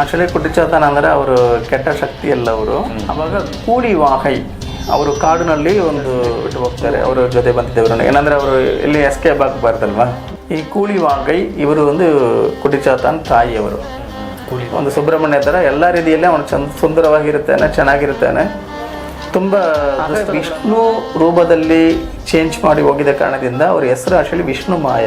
Actually ಕುಟಿಚಾತನ ಅಂದರೆ ಅವರು ಕೆಟ್ಟ ಶಕ್ತಿ ಅಲ್ಲ ಅವರು ಅವಾಗ ಕೂಲಿ ವಾಹೈ ಅವರು ಕಾಡಿನಲ್ಲಿ ಒಂದು ಬಿಟ್ಟು ಹೋಗ್ತಾರೆ ಅವರ ಜೊತೆ ಬಂದಿದ್ದವರು ಏನಂದ್ರೆ ಅವರು ಇಲ್ಲಿ ಎಸ್ಕೇಪ್ ಆಗಬಾರ್ದಲ್ವಾ ಈ ಕೂಲಿ ವಾಗೈ ಇವರು ಒಂದು ಕುಟಿಚಾತನ್ ತಾಯಿಯವರು ಒಂದು ಸುಬ್ರಹ್ಮಣ್ಯ ಥರ ಎಲ್ಲ ರೀತಿಯಲ್ಲೇ ಅವನು ಚಂದ ಸುಂದರವಾಗಿರುತ್ತಾನೆ ಚೆನ್ನಾಗಿರುತ್ತಾನೆ ತುಂಬ ವಿಷ್ಣು ರೂಪದಲ್ಲಿ ಚೇಂಜ್ ಮಾಡಿ ಹೋಗಿದ ಕಾರಣದಿಂದ ಅವ್ರ ಹೆಸರು ಆಕ್ಚುಲಿ ವಿಷ್ಣು ಮಾಯ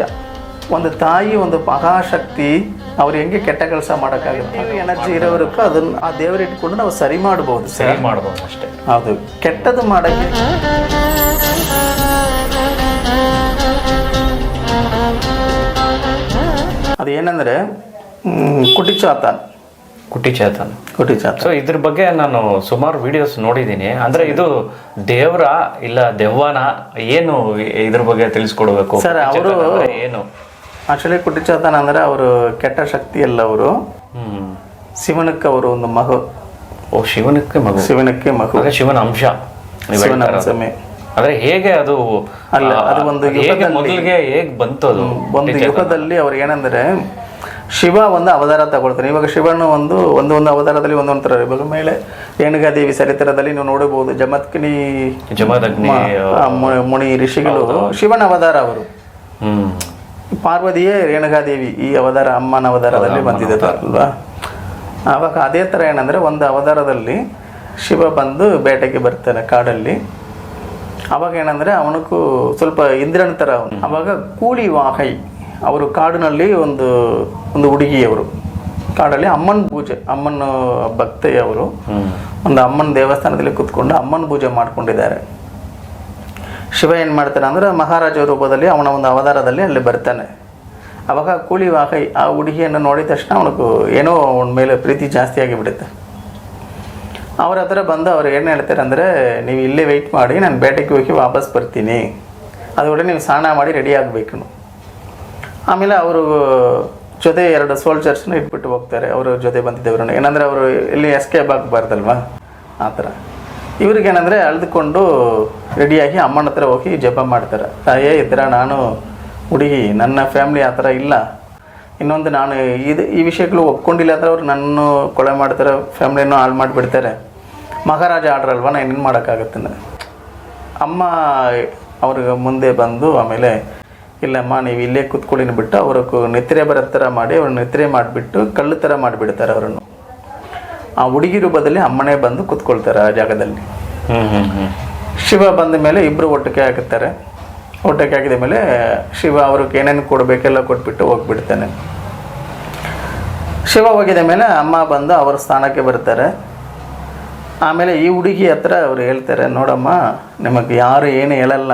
ಒಂದು ತಾಯಿ ಒಂದು ಮಹಾಶಕ್ತಿ ಅವ್ರು ಹೆಂಗೆ ಕೆಟ್ಟ ಕೆಲಸ ಮಾಡೋಕ್ಕಾಗುತ್ತೆ? ಎನರ್ಜಿ ಇರೋವರೆಗೂ ಅದನ್ನ ಆ ದೇವರು ಇಟ್ಕೊಂಡು ನಾವು ಸರಿ ಮಾಡ್ಬೋದು ಸರಿ. ಮಾಡ್ಬೋದು ಅಷ್ಟೇ. ಹೌದು. ಕೆಟ್ಟದ್ದು ಮಾಡೋಕ್ಕೆ? ಅದು ಏನಂದ್ರೆ ಕುಟಿ ಕುಟಿಚಾತನ್. ಕುಟಿ ಚೇತನ್ ಕುಟಿಚಾತನ್. ಸೊ ಇದ್ರ ಬಗ್ಗೆ ನಾನು ಸುಮಾರು ವಿಡಿಯೋಸ್ ನೋಡಿದ್ದೀನಿ. ಅಂದ್ರೆ ಇದು ದೇವ್ರ ಇಲ್ಲ ದೆವ್ವನ ಏನು ಇದ್ರ ಬಗ್ಗೆ ತಿಳಿಸ್ಕೊಡ್ಬೇಕು? ಸರ್, ಅವರು- ಏನು? ಆಕ್ಚುಲಿ ಕುಟಿಚಾತನ್ ಅಂದ್ರೆ ಅವರು ಕೆಟ್ಟ ಶಕ್ತಿ ಅಲ್ಲ ಅವರು. ಹ್ಮ್. ಶಿವನಕ್ಕೆ ಅವರು ಒಂದು ಮಗು. ಓ ಶಿವನಕ್ಕೆ ಮಗು. ಶಿವನಕ್ಕೆ ಮಗು. ಶಿವನ ಅಂಶ. ಶಿವನ. ಅಂಶಮೇ. ಆದ್ರೆ ಹೇಗೆ ಅದು ಅಲ್ಲ, ಅದು ಒಂದು ಹೇಗೆ ಮೊದಲಿಗೆ ಹೇಗ್ ಬಂತು ಅದು? ಒಂದು ಯುಗದಲ್ಲಿ ಅವ್ರು ಏನಂದ್ರೆ ಶಿವ ಒಂದು ಅವತಾರ ತಗೊಳ್ತಾನೆ ಇವಾಗ ಶಿವನ ಒಂದು ಒಂದೊಂದು ಒಂದು ಅವತಾರದಲ್ಲಿ ಒಂದೊಂದು ಥರ ಇವಾಗ ಮೇಲೆ ದೇವಿ ಚರಿತ್ರದಲ್ಲಿ ನೀವು ನೋಡಬಹುದು. ಜಮತ್ಕಿನಿ ಜಮದಗ್ನಿ ಮುನಿ ಋಷಿಗಳು ಶಿವನ ಅವತಾರ ಅವರು. ಹ್ಮ್. ಪಾರ್ವತಿಯೇ ರೇಣುಕಾದೇವಿ ಈ ಅವತಾರ ಅಮ್ಮನ ಅವತಾರದಲ್ಲಿ ಬಂದಿದೆ ಅಲ್ವಾ? ಆವಾಗ ಅದೇ ಥರ ಏನಂದ್ರೆ ಒಂದು ಅವತಾರದಲ್ಲಿ ಶಿವ ಬಂದು ಬೇಟೆಗೆ ಬರ್ತಾನೆ ಕಾಡಲ್ಲಿ. ಅವಾಗ ಏನಂದ್ರೆ ಅವನಕ್ಕೂ ಸ್ವಲ್ಪ ಇಂದ್ರನ ಥರ ಅವನು. ಅವಾಗ ಕೂಲಿ ವಾಹೈ ಅವರು ಕಾಡಿನಲ್ಲಿ ಒಂದು ಒಂದು ಹುಡುಗಿಯವರು. ಕಾಡಲ್ಲಿ ಅಮ್ಮನ ಪೂಜೆ ಅಮ್ಮನ ಭಕ್ತೆಯವರು ಒಂದು ಅಮ್ಮನ ದೇವಸ್ಥಾನದಲ್ಲಿ ಕೂತ್ಕೊಂಡು ಅಮ್ಮನ ಪೂಜೆ ಮಾಡ್ಕೊಂಡಿದ್ದಾರೆ. ಶಿವ ಏನು ಮಾಡ್ತಾನೆ ಅಂದ್ರೆ ಮಹಾರಾಜ ರೂಪದಲ್ಲಿ ಅವನ ಒಂದು ಅವತಾರದಲ್ಲಿ ಅಲ್ಲಿ ಬರ್ತಾನೆ. ಅವಾಗ ಕೂಲಿ ವಾಹೈ ಆ ಹುಡುಗಿಯನ್ನು ನೋಡಿದ ತಕ್ಷಣ ಅವನಿಗೂ ಏನೋ ಅವನ ಮೇಲೆ ಪ್ರೀತಿ ಜಾಸ್ತಿ ಆಗಿಬಿಡುತ್ತೆ. ಅವ್ರ ಹತ್ರ ಬಂದು ಅವ್ರು ಏನು ಹೇಳ್ತಾರೆ ಅಂದರೆ, ನೀವು ಇಲ್ಲೇ ವೆಯ್ಟ್ ಮಾಡಿ, ನಾನು ಬೇಟೆಗೆ ಹೋಗಿ ವಾಪಸ್ ಬರ್ತೀನಿ. ಅದರೊಳಗೆ ನೀವು ಸ್ನಾನ ಮಾಡಿ ರೆಡಿ ಆಗಬೇಕು. ಆಮೇಲೆ ಅವರು ಜೊತೆ ಎರಡು ಸೋಲ್ಜರ್ಸ್ನ ಇಟ್ಬಿಟ್ಟು ಹೋಗ್ತಾರೆ. ಅವರು ಜೊತೆ ಬಂದಿದ್ದವ್ರನ್ನ. ಏನಂದರೆ ಅವರು ಇಲ್ಲಿ ಎಸ್ಕೇಪ್ ಆಗಬಾರ್ದಲ್ವಾ? ಆ ಥರ. ಇವ್ರಿಗೇನಂದರೆ ಅಳ್ದುಕೊಂಡು ರೆಡಿಯಾಗಿ ಅಮ್ಮನ ಹತ್ರ ಹೋಗಿ ಜಪ ಮಾಡ್ತಾರೆ. ತಾಯೇ ಈ ನಾನು ಹುಡುಗಿ, ನನ್ನ ಫ್ಯಾಮ್ಲಿ ಆ ಥರ ಇಲ್ಲ. ಇನ್ನೊಂದು ನಾನು ಇದು, ಈ ವಿಷಯಗಳು ಒಪ್ಕೊಂಡಿಲ್ಲ ಅಂದ್ರೆ ಅವ್ರು ನನ್ನ ಕೊಲೆ ಮಾಡ್ತಾರೆ ಫ್ಯಾಮ್ಲಿನೂ ಹಾಳು ಮಾಡಿಬಿಡ್ತಾರೆ. ಮಹಾರಾಜ ಆಡ್ರಲ್ವ? ನಾನು ಏನು ಮಾಡೋಕ್ಕಾಗತ್ತೆ ಅಮ್ಮ ಅವ್ರಿಗೆ ಮುಂದೆ ಬಂದು ಆಮೇಲೆ, ಇಲ್ಲಮ್ಮ, ನೀವು ಇಲ್ಲೇ ಕೂತ್ಕೊಳ್ಳಿನ ಬಿಟ್ಟು ಅವ್ರಿಗೆ ನಿತ್ರೆ ಬರೋ ಥರ ಮಾಡಿ ಅವ್ರನ್ನ ನಿದ್ರೆ ಮಾಡಿಬಿಟ್ಟು ಕಳ್ಳು ಥರ ಮಾಡಿಬಿಡ್ತಾರೆ ಅವರನ್ನು. ಆ ಹುಡುಗಿ ರೂಪದಲ್ಲಿ ಅಮ್ಮನೇ ಬಂದು ಕುತ್ಕೊಳ್ತಾರೆ ಆ ಜಾಗದಲ್ಲಿ. ಶಿವ ಬಂದ ಮೇಲೆ ಇಬ್ಬರು ಒಟ್ಟಿಗೆ ಹಾಕುತ್ತಾರೆ ಒಟ್ಟಕ್ಕೆ ಹಾಕಿದ ಮೇಲೆ ಶಿವ ಅವ್ರಿಗೆ ಏನೇನು ಕೊಡಬೇಕೆಲ್ಲ ಕೊಟ್ಬಿಟ್ಟು ಹೋಗ್ಬಿಡ್ತಾನೆ. ಶಿವ ಹೋಗಿದ ಮೇಲೆ ಅಮ್ಮ ಬಂದು ಅವ್ರ ಸ್ಥಾನಕ್ಕೆ ಬರ್ತಾರೆ. ಆಮೇಲೆ ಈ ಹುಡುಗಿ ಹತ್ರ ಅವ್ರು ಹೇಳ್ತಾರೆ ನೋಡಮ್ಮ ನಿಮಗೆ ಯಾರು ಏನು ಹೇಳಲ್ಲ.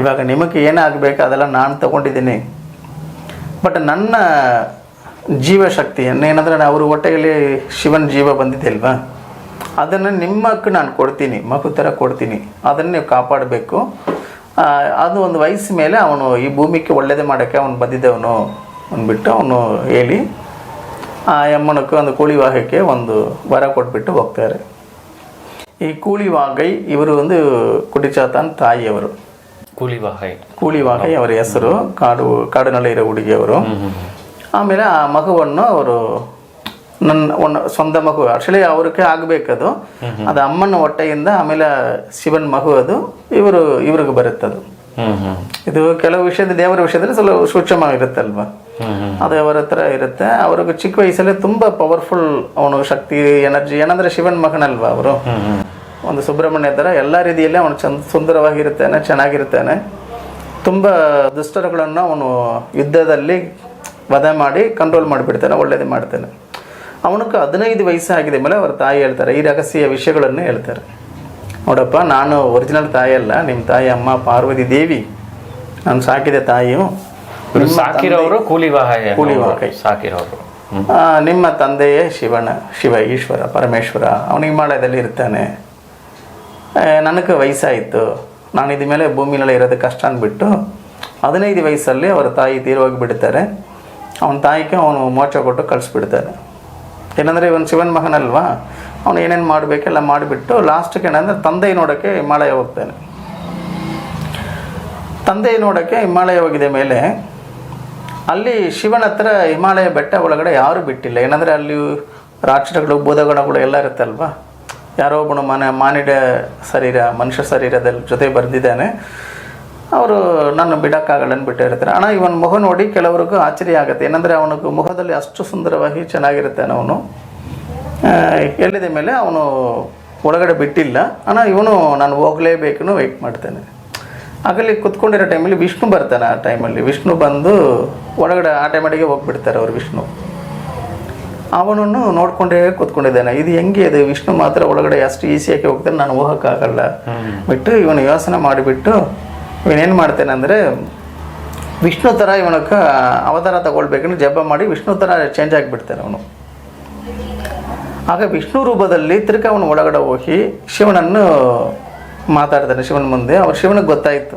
ಇವಾಗ ನಿಮಗೆ ಏನಾಗಬೇಕು ಅದೆಲ್ಲ ನಾನು ತಗೊಂಡಿದ್ದೀನಿ. ಬಟ್ ನನ್ನ ಜೀವಶಕ್ತಿ ಏನಂದ್ರೆ ಅವರು ಹೊಟ್ಟೆಯಲ್ಲಿ ಶಿವನ ಜೀವ ಬಂದಿದೆ ಅಲ್ವಾ ಅದನ್ನು ನಿಮ್ಮಕ್ಕೆ ನಾನು ಕೊಡ್ತೀನಿ ಮಗು ಥರ ಕೊಡ್ತೀನಿ ಅದನ್ನು ನೀವು ಕಾಪಾಡಬೇಕು. ಅದು ಒಂದು ವಯಸ್ಸು ಮೇಲೆ ಅವನು ಈ ಭೂಮಿಗೆ ಒಳ್ಳೇದೇ ಮಾಡೋಕ್ಕೆ ಅವನು ಬಂದಿದ್ದವನು ಅಂದ್ಬಿಟ್ಟು ಅವನು ಹೇಳಿ ಆ ಯಮ್ಮನಕ್ಕೆ ಒಂದು ಕೂಲಿ ವಾಹಕ್ಕೆ ಒಂದು ವರ ಕೊಟ್ಬಿಟ್ಟು ಹೋಗ್ತಾರೆ. ಈ ಕೂಲಿ ವಾಗೈ ಇವರು ಒಂದು ಕುಟಿಚಾತನ್ ತಾಯಿಯವರು. ಕೂಲಿ ವಾಹೈ. ಕೂಲಿ ವಾಹೈ ಅವರ ಹೆಸರು ಕಾಡು ಕಾಡಿನಲ್ಲಿ ಇರೋ ಹುಡುಗಿಯವರು. ಆಮೇಲೆ ಆ ಮಗುವನ್ನು ಅವರು ನನ್ನ ಒಂದು ಸ್ವಂತ ಮಗು. ಆಕ್ಚುಲಿ ಅವ್ರಿಗೆ ಆಗಬೇಕದು. ಅದು ಅಮ್ಮನ ಹೊಟ್ಟೆಯಿಂದ ಆಮೇಲೆ ಶಿವನ ಮಗು ಅದು. ಇವರು ಇವ್ರಿಗೆ ಬರುತ್ತದು. ಇದು ಕೆಲವು ವಿಷಯದ ದೇವರ ವಿಷಯದಲ್ಲಿ ಸ್ವಲ್ಪ ಸೂಕ್ಷ್ಮವಾಗಿರುತ್ತಲ್ವ? ಅದು ಅವರ ಹತ್ರ ಇರುತ್ತೆ. ಅವ್ರಿಗೆ ಚಿಕ್ಕ ವಯಸ್ಸಲ್ಲೇ ತುಂಬ ಪವರ್ಫುಲ್ ಅವನು ಶಕ್ತಿ ಎನರ್ಜಿ ಏನಂದ್ರೆ ಶಿವನ್ ಮಗನಲ್ವಾ ಅವರು? ಒಂದು ಸುಬ್ರಹ್ಮಣ್ಯ ಥರ ಎಲ್ಲ ರೀತಿಯಲ್ಲಿ ಅವನು ಚಂದ ಸುಂದರವಾಗಿರುತ್ತಾನೆ ಚೆನ್ನಾಗಿರ್ತಾನೆ ತುಂಬ ದುಷ್ಟರುಗಳನ್ನು ಅವನು ಯುದ್ಧದಲ್ಲಿ ವಧ ಮಾಡಿ ಕಂಟ್ರೋಲ್ ಮಾಡಿಬಿಡ್ತಾನೆ ಒಳ್ಳೇದು ಮಾಡ್ತಾನೆ. ಅವನಕ್ಕೆ ಹದಿನೈದು ವಯಸ್ಸಾಗಿದೆ ಮೇಲೆ ಅವ್ರ ತಾಯಿ ಹೇಳ್ತಾರೆ ಈ ರಹಸ್ಯ ವಿಷಯಗಳನ್ನು ಹೇಳ್ತಾರೆ. ನೋಡಪ್ಪ ನಾನು ಒರಿಜಿನಲ್ ತಾಯಿ ಅಲ್ಲ ನಿಮ್ಮ ತಾಯಿ ಅಮ್ಮ ಪಾರ್ವತಿ ದೇವಿ. ನಾನು ಸಾಕಿದ ತಾಯಿಯು ಸಾಕಿರೋರು ಕೂಲಿ ಕೂಲಿ. ಸಾಕಿರೋರು. ನಿಮ್ಮ ತಂದೆಯೇ ಶಿವನ ಶಿವ ಈಶ್ವರ ಪರಮೇಶ್ವರ. ಅವನು ಹಿಮಾಲಯದಲ್ಲಿ ಇರ್ತಾನೆ. ನನಗೆ ವಯಸ್ಸಾಯಿತು. ನಾನು ಇದ ಮೇಲೆ ಭೂಮಿನಲ್ಲಿ ಇರೋದು ಕಷ್ಟ ಅಂದ್ಬಿಟ್ಟು ಹದಿನೈದು ವಯಸ್ಸಲ್ಲಿ ಅವರ ತಾಯಿ ತೀರ್ವಾಗಿ ಬಿಡ್ತಾರೆ ಅವನ ತಾಯಿಗೆ ಅವನು ಮೋಚ ಕೊಟ್ಟು ಕಳಿಸ್ಬಿಡ್ತಾನೆ. ಏನಂದರೆ ಇವನು ಶಿವನ ಮಗನಲ್ವಾ? ಅವನು ಏನೇನು ಮಾಡಬೇಕೆಲ್ಲ ಮಾಡಿಬಿಟ್ಟು ಲಾಸ್ಟ್ಗೆ ಏನಂದರೆ ತಂದೆ ನೋಡೋಕ್ಕೆ ಹಿಮಾಲಯ ಹೋಗ್ತಾನೆ. ತಂದೆ ನೋಡೋಕ್ಕೆ ಹಿಮಾಲಯ ಹೋಗಿದ ಮೇಲೆ ಅಲ್ಲಿ ಶಿವನ ಹತ್ರ ಹಿಮಾಲಯ ಬೆಟ್ಟ ಒಳಗಡೆ ಯಾರು ಬಿಟ್ಟಿಲ್ಲ. ಏನಂದರೆ ಅಲ್ಲಿ ರಾಕ್ಷಸಗಳು, ಭೂತಗಣಗಳು ಎಲ್ಲ ಇರುತ್ತಲ್ವಾ? ಯಾರೋ ಒಬ್ಬನು ಮನೆ ಮಾನಿಡ ಶರೀರ, ಮನುಷ್ಯ ಶರೀರದಲ್ಲಿ ಜೊತೆ ಬರೆದಿದ್ದಾನೆ ಅವರು ನನ್ನ ಬಿಡೋಕ್ಕಾಗಲ್ಲ ಅಂದ್ಬಿಟ್ಟು ಇರ್ತಾರೆ ಅಣ್ಣ ಇವನ ಮುಖ ನೋಡಿ ಕೆಲವ್ರಿಗೂ ಆಶ್ಚರ್ಯ ಆಗುತ್ತೆ. ಏನಂದರೆ ಅವನಿಗೆ ಮುಖದಲ್ಲಿ ಅಷ್ಟು ಸುಂದರವಾಗಿ ಚೆನ್ನಾಗಿರುತ್ತೆ ಅವನು. ಎಲ್ಲಿದ ಮೇಲೆ ಅವನು ಒಳಗಡೆ ಬಿಟ್ಟಿಲ್ಲ. ಅಣ್ಣ ಇವನು ನಾನು ಹೋಗಲೇಬೇಕು ವೆಯ್ಟ್ ಮಾಡ್ತೇನೆ. ಆಗಲಿ ಕುತ್ಕೊಂಡಿರೋ ಟೈಮಲ್ಲಿ ವಿಷ್ಣು ಬರ್ತಾನೆ ಆ ಟೈಮಲ್ಲಿ ವಿಷ್ಣು ಬಂದು ಒಳಗಡೆ ಆ ಟೈಮಡಿಗೆ ಹೋಗ್ಬಿಡ್ತಾರೆ ಅವ್ರು ವಿಷ್ಣು. ಅವನನ್ನು ನೋಡ್ಕೊಂಡೇ ಕೂತ್ಕೊಂಡಿದ್ದಾನೆ. ಇದು ಹೆಂಗೆ ಇದು? ವಿಷ್ಣು ಮಾತ್ರ ಒಳಗಡೆ ಅಷ್ಟು ಈಸಿಯಾಗಿ ಹೋಗ್ತಾನೆ. ನಾನು ಹೋಗೋಕ್ಕಾಗಲ್ಲ. ಬಿಟ್ಟು ಇವನು ಯೋಚನೆ ಮಾಡಿಬಿಟ್ಟು ಇವನೇನು ಮಾಡ್ತೇನೆ ಅಂದರೆ, ವಿಷ್ಣು ಥರ ಇವನಕ್ಕೆ ಅವತಾರ ತಗೊಳ್ಬೇಕಂದ್ರೆ ಜಪ ಮಾಡಿ ವಿಷ್ಣು ಥರ ಚೇಂಜ್ ಆಗಿಬಿಡ್ತಾನೆ ಅವನು. ಆಗ ವಿಷ್ಣು ರೂಪದಲ್ಲಿ ತಿರ್ಗ ಅವನು ಒಳಗಡೆ ಹೋಗಿ ಶಿವನನ್ನು ಮಾತಾಡ್ತಾನೆ ಶಿವನ ಮುಂದೆ. ಅವ್ರು ಶಿವನಿಗೆ ಗೊತ್ತಾಯಿತು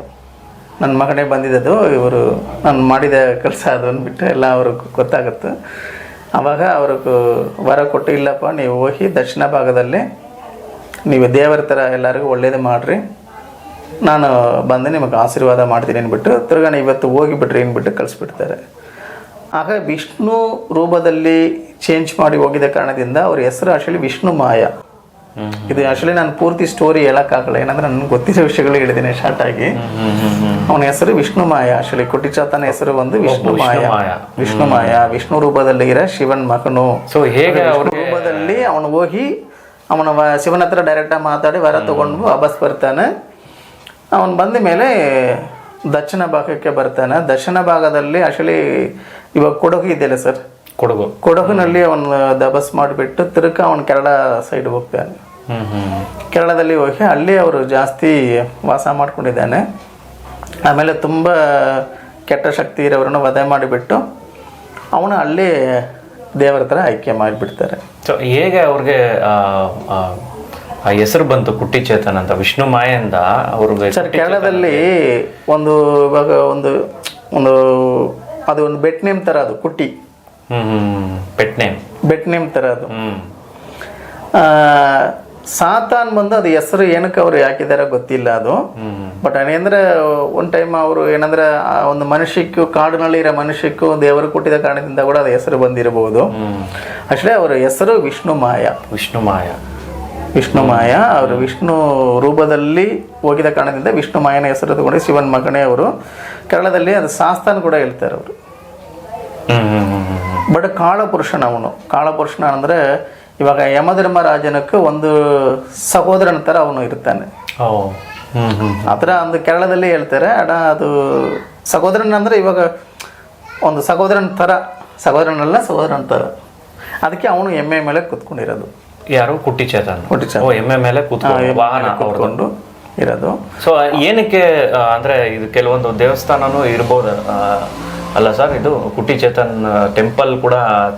ನನ್ನ ಮಗನೇ ಬಂದಿದ್ದದು, ಇವರು ನಾನು ಮಾಡಿದ ಕೆಲಸ ಅದು ಅಂದ್ಬಿಟ್ಟು ಎಲ್ಲ ಅವ್ರಿಗೆ ಗೊತ್ತಾಗುತ್ತೆ. ಆವಾಗ ಅವ್ರಿಗೆ ವರ ಕೊಟ್ಟು, ಇಲ್ಲಪ್ಪ, ನೀವು ಹೋಗಿ ದಕ್ಷಿಣ ಭಾಗದಲ್ಲಿ, ನೀವು ದೇವರ ಥರ ಎಲ್ಲರಿಗೂ ಒಳ್ಳೇದು ಮಾಡಿರಿ. ನಾನು ಬಂದು ನಿಮಗೆ ಆಶೀರ್ವಾದ ಮಾಡ್ತೀನಿ ಅಂದ್ಬಿಟ್ಟು ತಿರ್ಗಾನ ಇವತ್ತು ಹೋಗಿಬಿಟ್ರಿ ಅಂದ್ಬಿಟ್ಟು ಕಳಿಸ್ಬಿಡ್ತಾರೆ. ಆಗ ವಿಷ್ಣು ರೂಪದಲ್ಲಿ ಚೇಂಜ್ ಮಾಡಿ ಹೋಗಿದ ಕಾರಣದಿಂದ ಅವ್ರ ಹೆಸರು ಆಕ್ಚುಲಿ ವಿಷ್ಣು ಮಾಯ. ಇದು ಆಕ್ಚುಲಿ ನಾನು ಪೂರ್ತಿ ಸ್ಟೋರಿ ಹೇಳಕ್ಕಾಗಲ್ಲ ಏನಂದ್ರೆ ನನಗೆ ಗೊತ್ತಿರೋ ವಿಷಯಗಳು ಹೇಳಿದ್ದೀನಿ ಶಾರ್ಟ್ ಆಗಿ. ಅವನ ಹೆಸರು ವಿಷ್ಣು ಮಾಯ ಆಕ್ಚುಲಿ ಕುಟಿಚಾತನ ಹೆಸರು ಒಂದು ವಿಷ್ಣು ಮಾಯ. ವಿಷ್ಣು ಮಾಯ ವಿಷ್ಣು ರೂಪದಲ್ಲಿ ಇರೋ ಶಿವನ್ ಮಗನು. ಸೊ ಹೇಗೆ ಅವ್ರ ರೂಪದಲ್ಲಿ ಅವನು ಹೋಗಿ ಅವನ ಶಿವನ ಹತ್ರ ಡೈರೆಕ್ಟಾಗಿ ಮಾತಾಡಿ ವರ ತಗೊಂಡು ವಾಪಸ್ ಬರ್ತಾನೆ. ಅವನು ಬಂದ ಮೇಲೆ ದಕ್ಷಿಣ ಭಾಗಕ್ಕೆ ಬರ್ತಾನೆ. ದಕ್ಷಿಣ ಭಾಗದಲ್ಲಿ ಆಕ್ಚುಲಿ ಇವಾಗ ಕೊಡಗು ಇದೆಯಲ್ಲ ಸರ್ ಕೊಡಗು. ಕೊಡಗುನಲ್ಲಿ ಅವನು ದಬಸ್ ಮಾಡಿಬಿಟ್ಟು ತಿರುಕ ಅವನು ಕೇರಳ ಸೈಡ್ ಹೋಗ್ತಾನೆ. ಕೇರಳದಲ್ಲಿ ಹೋಗಿ ಅಲ್ಲಿ ಅವರು ಜಾಸ್ತಿ ವಾಸ ಮಾಡ್ಕೊಂಡಿದ್ದಾನೆ. ಆಮೇಲೆ ತುಂಬ ಕೆಟ್ಟ ಶಕ್ತಿ ಇರೋರನ್ನು ವಧೆ ಮಾಡಿಬಿಟ್ಟು ಅವನು ಅಲ್ಲಿ ದೇವರ ಥರ ಆಯ್ಕೆ ಮಾಡಿಬಿಡ್ತಾರೆ. ಸೊ ಹೇಗೆ ಅವ್ರಿಗೆ ಆ, ಹೆಸರು ಬಂತು ಕುಟ್ಟಿ ಚೇತನ್ ಅಂತ ವಿಷ್ಣು ಮಾಯಿಂದ ಅವರು ಸರ್ ಕೇರಳದಲ್ಲಿ ಒಂದು ಇವಾಗ ಒಂದು ಒಂದು ಅದು ಒಂದು ಬೆಟ್ ನೇಮ್ ತರ ಅದು ಕುಟ್ಟಿ. Pet name. ಬೆಟ್ ನೇಮ್ ತರ ಅದು. ಸಾತಾನ್ ಬಂದು ಅದು ಹೆಸರು ಏನಕ್ಕೆ ಅವ್ರು ಯಾಕಿದಾರ ಗೊತ್ತಿಲ್ಲ ಅದು. ಬಟ್ ಏನಂದ್ರೆ ಒಂದು ಟೈಮ್ ಅವರು ಏನಂದ್ರೆ ಆ ಒಂದು ಮನುಷ್ಯಕ್ಕೂ ಕಾಡಿನಲ್ಲಿ ಇರೋ ಮನುಷ್ಯಕ್ಕೂ ದೇವರು ಕೊಟ್ಟಿದ ಕಾರಣದಿಂದ ಕೂಡ ಅದು ಹೆಸರು ಬಂದಿರಬಹುದು ಅಷ್ಟೇ ಅವರ ಹೆಸರು ವಿಷ್ಣು ಮಾಯ. ವಿಷ್ಣು ಮಾಯ. ವಿಷ್ಣು ಮಾಯ. ಅವರು ವಿಷ್ಣು ರೂಪದಲ್ಲಿ ಹೋಗಿದ ಕಾರಣದಿಂದ ವಿಷ್ಣು ಮಾಯನ ಹೆಸರು ತಗೊಂಡು ಶಿವನ್ ಮಗನೇ ಅವರು. ಕೇರಳದಲ್ಲಿ ಅದು ಶಾಸ್ತಾನ್ ಕೂಡ ಹೇಳ್ತಾರೆ ಅವರು. ಬಟ್ ಕಾಳಪುರುಷನ ಅವನು. ಕಾಳಪುರುಷನ ಅಂದರೆ ಇವಾಗ ಯಮಧರ್ಮರಾಜನಕ್ಕೆ ಒಂದು ಸಹೋದರನ ಥರ ಅವನು ಇರ್ತಾನೆ. ಆ ಥರ ಒಂದು ಕೇರಳದಲ್ಲಿ ಹೇಳ್ತಾರೆ. ಅಡ ಅದು ಸಹೋದರನ ಅಂದ್ರೆ ಇವಾಗ ಒಂದು ಸಹೋದರನ ಥರ ಸಹೋದರನಲ್ಲ ಸಹೋದರನ ಥರ ಅದಕ್ಕೆ ಅವನು ಎಮ್ಮೆ ಮೇಲೆ ಕುತ್ಕೊಂಡಿರೋದು. ಯಾರು? ಕುಟ್ಟಿ ಚೇತನ್ ಕುಟ್ಟಿ ಚೇತನ್. ಓ ಎಮ್ಮೆ ಮೇಲೆ ಕೂತ್ಕೊಂಡು ವಾಹನ ಅವ್ರದ್ದು. ಕುತ್ಕೊಂಡು ಇರೋದು. ಸೊ ಏನಕ್ಕೆ ಆ, ಅಂದ್ರೆ ಇದು ಕೆಲವೊಂದು ದೇವಸ್ಥಾನನೂ ಇರ್ಬೋದು. ಆ, ಅಲ್ಲ ಸರ್ ಇದು ಕುಟ್ಟಿ ಚೇತನ್ ಟೆಂಪಲ್ ಕೂಡ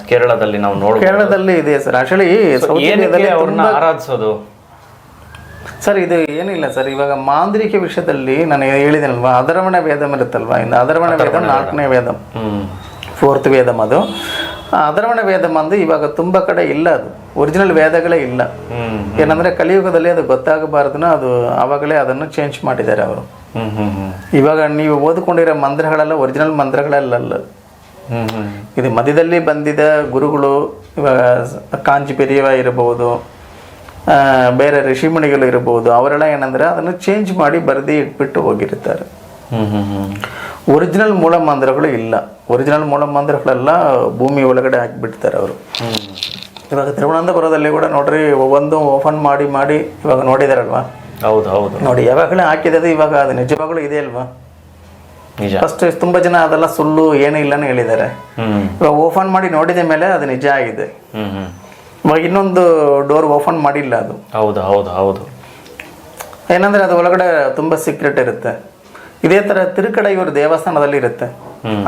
ಕೇರಳದಲ್ಲಿ ನಾವು ನೋಡ್ಬೋದು. ಕೇರಳದಲ್ಲಿ ಇದೆ ಸರ್. ಆಕ್ಚುಲಿ ಸೌತ್ ಏನಕ್ಕೆ ಇಂಡಿಯಾದಲ್ಲಿ ಅವ್ರನ್ನ ಆರಾಧಿಸೋದು? ಸರ್ ಇದು ಏನಿಲ್ಲ ಸರ್. ಇವಾಗ ಮಾಂದ್ರಿಕ ವಿಷಯದಲ್ಲಿ ನಾನು ಹೇಳಿದೆನಲ್ವಾ? ಅದರವಣ ವೇದಂ ಇರುತ್ತಲ್ವಾ? ಇನ್ನು ಅದರವಣ ವೇದಂ ನಾಲ್ಕನೇ ವೇದಂ. ಹ್ಮ್. ಫೋರ್ತ್ ವೇದಂ ಅದು. ಆ ವೇದ ಅಂದ್ರೆ ಇವಾಗ ತುಂಬ ಕಡೆ ಇಲ್ಲ ಅದು. ಒರಿಜಿನಲ್ ವೇದಗಳೇ ಇಲ್ಲ. ಏನಂದ್ರೆ ಕಲಿಯುಗದಲ್ಲಿ ಅದು ಗೊತ್ತಾಗಬಾರ್ದನ ಅದು ಆವಾಗಲೇ ಅದನ್ನು ಚೇಂಜ್ ಮಾಡಿದ್ದಾರೆ ಅವರು. ಇವಾಗ ನೀವು ಓದ್ಕೊಂಡಿರೋ ಮಂತ್ರಗಳೆಲ್ಲ ಒರಿಜಿನಲ್ ಮಂತ್ರಗಳೆಲ್ಲ ಇದು ಮಧ್ಯದಲ್ಲಿ ಬಂದಿದ್ದ ಗುರುಗಳು ಇವಾಗ ಕಾಂಚಿ ಪೆರಿಯವ ಇರಬಹುದು ಬೇರೆ ಋಷಿಮುನಿಗಳು ಇರಬಹುದು ಅವರೆಲ್ಲ ಏನಂದ್ರೆ ಅದನ್ನು ಚೇಂಜ್ ಮಾಡಿ ಬರೆದಿ ಇಟ್ಬಿಟ್ಟು ಹೋಗಿರ್ತಾರೆ. ಒರಿಜಿನಲ್ ಮೂಲ ಮಂತ್ರಗಳು ಇಲ್ಲ. ಒರಿಜಿನಲ್ ಮೂಲ ಮಂತ್ರಗಳೆಲ್ಲ ಭೂಮಿ ಒಳಗಡೆ ಹಾಕಿಬಿಡ್ತಾರೆ ಅವರು. ಇವಾಗ ತಿರುವನಂತಪುರದಲ್ಲಿ ಕೂಡ ನೋಡ್ರಿ ಒಂದು ಓಪನ್ ಮಾಡಿ ಮಾಡಿ ಇವಾಗ ನೋಡಿದಾರಲ್ವಾ? ಹೌದು ಹೌದು. ನೋಡಿ ಯಾವಾಗಲೇ ಹಾಕಿದ್ದು ಇವಾಗ ಅದು ನಿಜವಾಗ್ಲೂ ಇದೆ ಅಲ್ವಾ? ನಿಜ. ಫಸ್ಟ್ ತುಂಬ ಜನ ಅದೆಲ್ಲ ಸುಳ್ಳು ಏನು ಇಲ್ಲ ಹೇಳಿದ್ದಾರೆ. ಇವಾಗ ಓಪನ್ ಮಾಡಿ ನೋಡಿದ ಮೇಲೆ ಅದು ನಿಜ ಆಗಿದೆ. ಇವಾಗ ಇನ್ನೊಂದು ಡೋರ್ ಓಪನ್ ಮಾಡಿಲ್ಲ ಅದು. ಹೌದು ಹೌದು ಹೌದು. ಏನಂದ್ರೆ ಅದು ಒಳಗಡೆ ತುಂಬ ಸೀಕ್ರೆಟ್ ಇರುತ್ತೆ. ಇದೇ ತರ ತಿರುಕಡೆ ಇವರು ದೇವಸ್ಥಾನದಲ್ಲಿ ಇರುತ್ತೆ.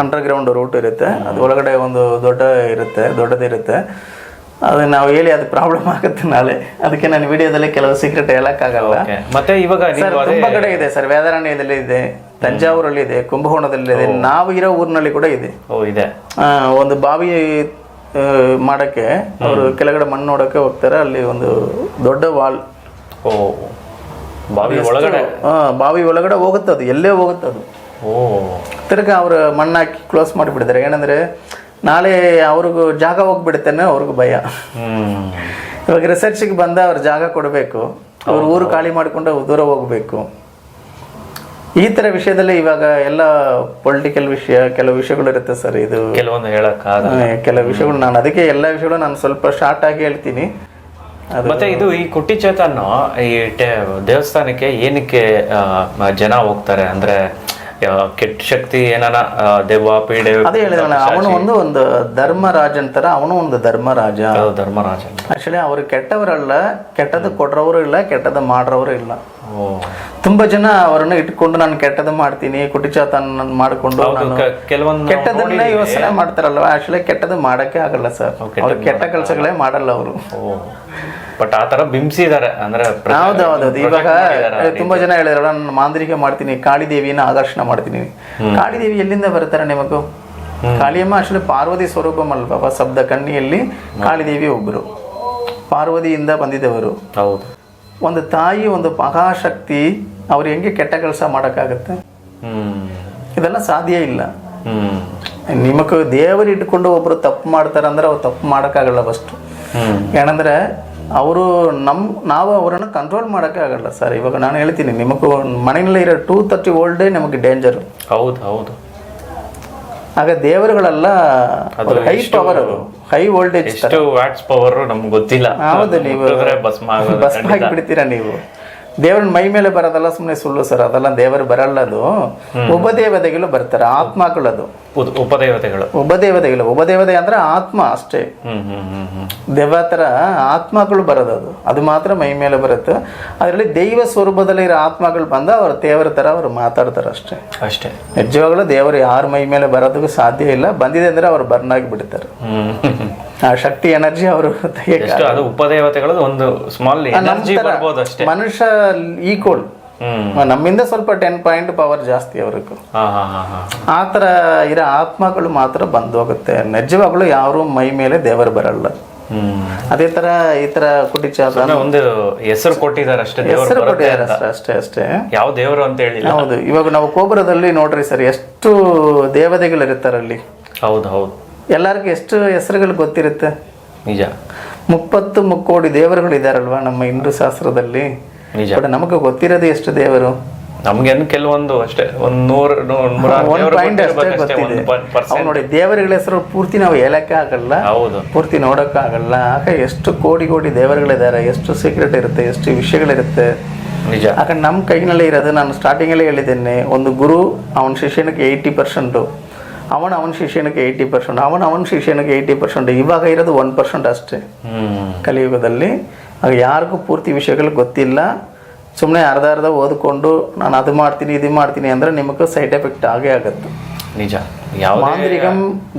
ಅಂಡರ್ ಗ್ರೌಂಡ್ ರೂಟ್ ಇರುತ್ತೆ. ಅದು ಒಳಗಡೆ ಒಂದು ದೊಡ್ಡ ಇರುತ್ತೆ ದೊಡ್ಡದಿರುತ್ತೆ. ಅದು ನಾವು ಹೇಳಿ ಅದು ಪ್ರಾಬ್ಲಮ್ ಆಗುತ್ತೆ ನಾಳೆ. ಅದಕ್ಕೆ ನಾನು ವಿಡಿಯೋದಲ್ಲಿ ಕೆಲವು ಸೀಕ್ರೆಟ್ ಹೇಳಕ್ಕಾಗಲ್ಲ. ಮತ್ತೆ ಇವಾಗ ತುಂಬ ಕಡೆ ಇದೆ ಸರ್ ವೇದಾರಣ್ಯದಲ್ಲಿ ಇದೆ ತಂಜಾವೂರಲ್ಲಿ ಇದೆ ಕುಂಭಕೋಣದಲ್ಲಿ ಇದೆ. ನಾವು ಇರೋ ಊರಿನಲ್ಲಿ ಕೂಡ ಇದೆ. ಇದೆ. ಒಂದು ಬಾವಿ ಮಾಡಕ್ಕೆ ಅವರು ಕೆಳಗಡೆ ಮಣ್ಣು ನೋಡಕ್ಕೆ ಹೋಗ್ತಾರೆ. ಅಲ್ಲಿ ಒಂದು ದೊಡ್ಡ ವಾಲ್. ಬಾವಿ ಒಳಗಡೆ. ಬಾವಿ ಒಳಗಡೆ ಹೋಗುತ್ತೆ ಅದು. ಎಲ್ಲೇ ಹೋಗುತ್ತೆ ಅದು. ತಿರ್ಗಾ ಅವರು ಮಣ್ಣಾಕಿ ಕ್ಲೋಸ್ ಮಾಡಿಬಿಡ್ತಾರೆ ಏನಂದ್ರೆ ನಾಳೆ ಅವ್ರಿಗೂ ಜಾಗ ಹೋಗ್ಬಿಡುತ್ತೇನೆ ಅವ್ರಿಗೂ ಭಯ. ಹ್ಮ್. ಇವಾಗ ರಿಸರ್ಚ್ಗೆ ಬಂದ ಅವ್ರ ಜಾಗ ಕೊಡಬೇಕು. ಅವ್ರ ಊರು ಖಾಲಿ ಮಾಡಿಕೊಂಡು ದೂರ ಹೋಗಬೇಕು. ಈ ಥರ ವಿಷಯದಲ್ಲಿ ಇವಾಗ ಎಲ್ಲ ಪೊಲಿಟಿಕಲ್ ವಿಷಯ ಕೆಲವು ವಿಷಯಗಳು ಇರುತ್ತೆ ಸರ್ ಇದು. ಕೆಲವೊಂದು ಹೇಳಕ್ ಕೆಲವು ವಿಷಯಗಳು ನಾನು ಅದಕ್ಕೆ ಎಲ್ಲ ವಿಷಯಗಳು ನಾನು ಸ್ವಲ್ಪ ಶಾರ್ಟ್ ಆಗಿ ಹೇಳ್ತೀನಿ. ಮತ್ತೆ ಇದು ಈ ಕುಟ್ಟಿ ಚೇತನ್ ಈ ದೇವಸ್ಥಾನಕ್ಕೆ ಏನಕ್ಕೆ ಜನ ಹೋಗ್ತಾರೆ? ಅಂದ್ರೆ ಕೆಟ್ಟ ಶಕ್ತಿ ಏನಾನ ದೆವ್ವ ಪೀಡೆ ಅದೇ ಹೇಳಿದ್ರಲ್ಲ ಅವನು ಒಂದು ಒಂದು ಧರ್ಮರಾಜ ಅಂತಾರ ಅವನು ಒಂದು ಧರ್ಮರಾಜ. ಧರ್ಮರಾಜ ಆಕ್ಚುಲಿ ಅವರು ಕೆಟ್ಟವರಲ್ಲ ಕೆಟ್ಟದ್ದು ಕೊಡ್ರವರು ಇಲ್ಲ ಕೆಟ್ಟದ್ದು ಮಾಡ್ರವರು ಇಲ್ಲ. ತುಂಬಾ ಜನ ಅವರನ್ನ ಇಟ್ಕೊಂಡು ನಾನು ಕೆಟ್ಟದ್ದು ಮಾಡ್ತೀನಿ ಕುಟಿಚಾತನ ಮಾಡಿಕೊಂಡು ಕೆಲವೊಂದು ಕೆಟ್ಟದನ್ನೇ ಯೋಚನೆ ಮಾಡ್ತಾರಲ್ವ? ಆಕ್ಚುಲಿ ಕೆಟ್ಟದ್ದು ಮಾಡಕ್ಕೆ ಆಗಲ್ಲ ಸರ್. ಅವ್ರು ಕೆಟ್ಟ ಕೆಲಸಗಳೇ ಮಾಡಲ್ಲ ಅವರು. ಬಟ್ ಆ ತರ ಬಿಂಬಿಸಿದಾರೆ ಅಂದ್ರೆ ಹೌದೌದು ಇವಾಗ. ತುಂಬಾ ಜನ ಹೇಳಿದ್ರೆ ನಾನು ಮಾಂದ್ರಿಕ ಮಾಡ್ತೀನಿ ಕಾಳಿದೇವಿಯನ್ನ ಆದರ್ಶನ ಮಾಡ್ತೀನಿ. ಕಾಳಿದೇವಿ ಎಲ್ಲಿಂದ ಬರ್ತಾರೆ ನಿಮಗೂ? ಕಾಳಿಯಮ್ಮ ಅಷ್ಟು ಪಾರ್ವತಿ ಸ್ವರೂಪಮಲ್ವ ಶಬ್ದ ಕಣ್ಣಿಯಲ್ಲಿ ಕಾಳಿದೇವಿ ಒಬ್ರು. ಪಾರ್ವತಿಯಿಂದ ಬಂದಿದ್ದವರು. ಹೌದು. ಒಂದು ತಾಯಿ ಒಂದು ಮಹಾಶಕ್ತಿ ಅವ್ರು ಹೆಂಗೆ ಕೆಟ್ಟ ಕೆಲಸ ಮಾಡೋಕ್ಕಾಗತ್ತೆ? ಇದೆಲ್ಲ ಸಾಧ್ಯ ಇಲ್ಲ. ನಿಮಗೆ ದೇವರು ಇಟ್ಕೊಂಡು ಒಬ್ರು ತಪ್ಪು ಮಾಡ್ತಾರಂದ್ರೆ ಅವ್ರು ತಪ್ಪು ಮಾಡೋಕ್ಕಾಗಲ್ಲ ಫಸ್ಟ್ ಏನಂದ್ರೆ ಅವರು ನಮ್ ನಾವು ಅವರನ್ನು ಕಂಟ್ರೋಲ್ ಮಾಡೋಕ್ಕೆ ಆಗಲ್ಲ ಸರ್ ಇವಾಗ ನಾನು ಹೇಳ್ತೀನಿ ನಿಮಗೂ ಮನೆಯಲ್ಲಿ ಇರೋ ಟೂ ತರ್ಟಿ ಓಲ್ಡೇ ನಮಗೆ ಡೇಂಜರ್ ಹೌದು ಹೌದು. ಆಗ ದೇವರುಗಳೆಲ್ಲ high power high voltage watts power ನಮ್ಗೆ ಗೊತ್ತಿಲ್ಲ. ಹೌದು ನೀವು ಬಸ್ ಭಸ್ಮ ಬಿಡ್ತೀರಾ ನೀವು. ದೇವ್ರನ್ನ ಮೈ ಮೇಲೆ ಬರೋದಲ್ಲ ಸುಮ್ಮನೆ ಸುಳ್ಳು ಸರ್ ಅದೆಲ್ಲ ದೇವರು ಬರಲ್ಲ ಅದು. ಉಪದೇವತೆಗಳು ಬರ್ತಾರೆ ಆತ್ಮಗಳು ಅದು. ಉಪದೇವತೆಗಳು. ಉಪದೇವತೆಗಳು ಉಪದೇವತೆ ಅಂದ್ರೆ ಆತ್ಮ ಅಷ್ಟೇ. ದೇವತರ ಆತ್ಮಗಳು ಬರೋದು ಅದು. ಅದು ಮಾತ್ರ ಮೈ ಮೇಲೆ ಬರುತ್ತೆ. ಅದರಲ್ಲಿ ದೈವ ಸ್ವರೂಪದಲ್ಲಿ ಇರೋ ಆತ್ಮಗಳು ಬಂದ ಅವ್ರ ದೇವರ ಥರ ಅವ್ರು ಮಾತಾಡ್ತಾರೆ ಅಷ್ಟೇ. ಅಷ್ಟೇ. ನಿಜವಾಗ್ಲೂ ದೇವರು ಯಾರು ಮೈ ಮೇಲೆ ಬರೋದಕ್ಕೂ ಸಾಧ್ಯ ಇಲ್ಲ. ಬಂದಿದೆ ಅಂದ್ರೆ ಅವ್ರು ಬರ್ನಾಗಿ ಬಿಡ್ತಾರೆ ಆ ಶಕ್ತಿ ಎನರ್ಜಿ ಅವರು ತೆಗಿಯಕ್ಕೆ ಅದು ಉಪದೇವತೆಗಳದ್ದು ಒಂದು ಸ್ಮಾಲ್ ಎನರ್ಜಿ ಬರ್ಬೋದು ಅಷ್ಟೇ. ಮನುಷ್ಯ ಈಕ್ವಲ್ ನಮ್ಮಿಂದ ಸ್ವಲ್ಪ ಟೆನ್ ಪಾಯಿಂಟ್ ಪವರ್ ಜಾಸ್ತಿ ಅವ್ರಿಗೂ. ಆ ಥರ ಇರೋ ಆತ್ಮಗಳು ಮಾತ್ರ ಬಂದು ಹೋಗುತ್ತೆ. ನಿಜವಾಗ್ಲೂ ಯಾರು ಮೈ ಮೇಲೆ ದೇವರು ಬರಲ್ಲ. ಅದೇ ತರ ಈ ತರ ಕುಟಿಚ ಒಂದು ಹೆಸರು ಕೊಟ್ಟಿದ್ದಾರೆ ಅಷ್ಟೇ ದೇವರು ಹೆಸರು ಕೊಟ್ಟಿದ್ದಾರೆ ಅಷ್ಟೇ ಅಷ್ಟೇ ಯಾವ ದೇವರು ಅಂತ ಹೇಳಿ ಹೌದು. ಇವಾಗ ನಾವು ಕೋಬುರದಲ್ಲಿ ನೋಡ್ರಿ ಸರ್ ಎಷ್ಟು ದೇವತೆಗಳು ಇರುತ್ತಾರೆ ಅಲ್ಲಿ ಹೌದು ಹೌದು. ಎಲ್ಲರಿಗೂ ಎಷ್ಟು ಹೆಸರುಗಳು ಗೊತ್ತಿರುತ್ತೆ? ನಿಜ. ಮುಪ್ಪತ್ತು ಮುಕ್ಕೋಡಿ ದೇವರುಗಳು ಇದಾರಲ್ವಾ ನಮ್ಮ ಹಿಂದೂ ಶಾಸ್ತ್ರದಲ್ಲಿ? ನಿಜ. ಬಟ್ ನಮಗೆ ಗೊತ್ತಿರೋದು ಎಷ್ಟು ದೇವರು? ನಮ್ಗೇನು ಕೆಲವೊಂದು ಅಷ್ಟೇ ಒಂದ್ ನೂರು ಪಾಯಿಂಟ್ ಅಷ್ಟೇ ಗೊತ್ತಿದೆ. ನೋಡಿ ದೇವರುಗಳ ಹೆಸರು ಪೂರ್ತಿ ನಾವು ಹೇಳಕ್ಕೆ ಆಗಲ್ಲ. ಹೌದು. ಪೂರ್ತಿ ನೋಡೋಕ್ಕಾಗಲ್ಲ. ಆಗ ಎಷ್ಟು ಕೋಟಿ ಕೋಟಿ ದೇವರುಗಳಿದ್ದಾರೆ ಎಷ್ಟು ಸೀಕ್ರೆಟ್ ಇರುತ್ತೆ ಎಷ್ಟು ವಿಷಯಗಳಿರುತ್ತೆ. ನಿಜ. ಆಗ ನಮ್ಮ ಕೈನಲ್ಲಿ ಇರೋದು ನಾನು ಸ್ಟಾರ್ಟಿಂಗಲ್ಲೇ ಹೇಳಿದ್ದೇನೆ ಒಂದು ಗುರು ಅವನ ಶಿಷ್ಯನಿಗೆ ಏಯ್ಟಿ ಪರ್ಸೆಂಟು ಅವನ ಅವನ ಶಿಷ್ಯನಿಗೆ ಏಯ್ಟಿ ಪರ್ಸೆಂಟ್ ಅವನ ಅವನ ಶಿಷ್ಯನಿಗೆ ಏಯ್ಟಿ ಪರ್ಸೆಂಟ್ ಇವಾಗ ಇರೋದು ಒನ್ ಪರ್ಸೆಂಟ್ ಅಷ್ಟೇ. ಕಲಿಯುಗದಲ್ಲಿ. ಆಗ ಯಾರಿಗೂ ಪೂರ್ತಿ ವಿಷಯಗಳು ಗೊತ್ತಿಲ್ಲ. ಸುಮ್ಮನೆ ಅರ್ಧ ಅರ್ಧ ಓದ್ಕೊಂಡು ನಾನು ಅದು ಮಾಡ್ತೀನಿ ಇದು ಮಾಡ್ತೀನಿ ಅಂದರೆ ನಿಮಗೆ ಸೈಡ್ ಎಫೆಕ್ಟ್ ಆಗೇ ಆಗುತ್ತೆ. ನಿಜ. ಯಾವ ಮಾಂತ್ರಿಕಂ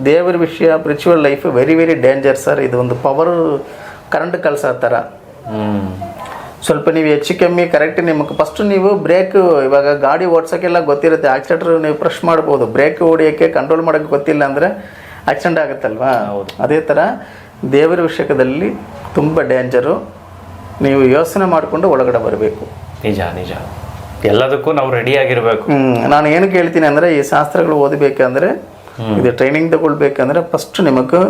ದೇವರ ವಿಷಯ spiritual life very very danger sir ಇದು ಒಂದು ಪವರ್ ಕರೆಂಟ್ ಕಳ್ಸೋ ಥರ. ಸ್ವಲ್ಪ ನೀವು ಹೆಚ್ಚು ಕಮ್ಮಿ ಕರೆಕ್ಟ್ ನಿಮಗೆ ಫಸ್ಟ್ ನೀವು ಬ್ರೇಕ್ ಇವಾಗ ಗಾಡಿ ಓಡ್ಸೋಕ್ಕೆಲ್ಲ ಗೊತ್ತಿರುತ್ತೆ. ಆಕ್ಸಿಲೇಟರ್ ನೀವು ಪ್ರಶ್ ಮಾಡ್ಬೋದು. ಬ್ರೇಕ್ ಹೊಡಿಯೋಕ್ಕೆ ಕಂಟ್ರೋಲ್ ಮಾಡೋಕ್ಕೆ ಗೊತ್ತಿಲ್ಲ ಅಂದರೆ ಆಕ್ಸಿಡೆಂಟ್ ಆಗುತ್ತಲ್ವಾ? ಹೌದು. ಅದೇ ಥರ ದೇವರ ವಿಷಯದಲ್ಲಿ ತುಂಬ ಡೇಂಜರು ನೀವು ಯೋಚನೆ ಮಾಡಿಕೊಂಡು ಒಳಗಡೆ ಬರಬೇಕು. ನಿಜ ನಿಜ. ಎಲ್ಲದಕ್ಕೂ ನಾವು ರೆಡಿ ಆಗಿರಬೇಕು. ನಾನು ಏನು ಕೇಳ್ತೀನಿ ಅಂದರೆ ಈ ಶಾಸ್ತ್ರಗಳು ಓದಬೇಕಂದ್ರೆ ಇದು ಟ್ರೈನಿಂಗ್ ತಗೊಳ್ಬೇಕಂದ್ರೆ ಫಸ್ಟ್ ನಿಮಗೆ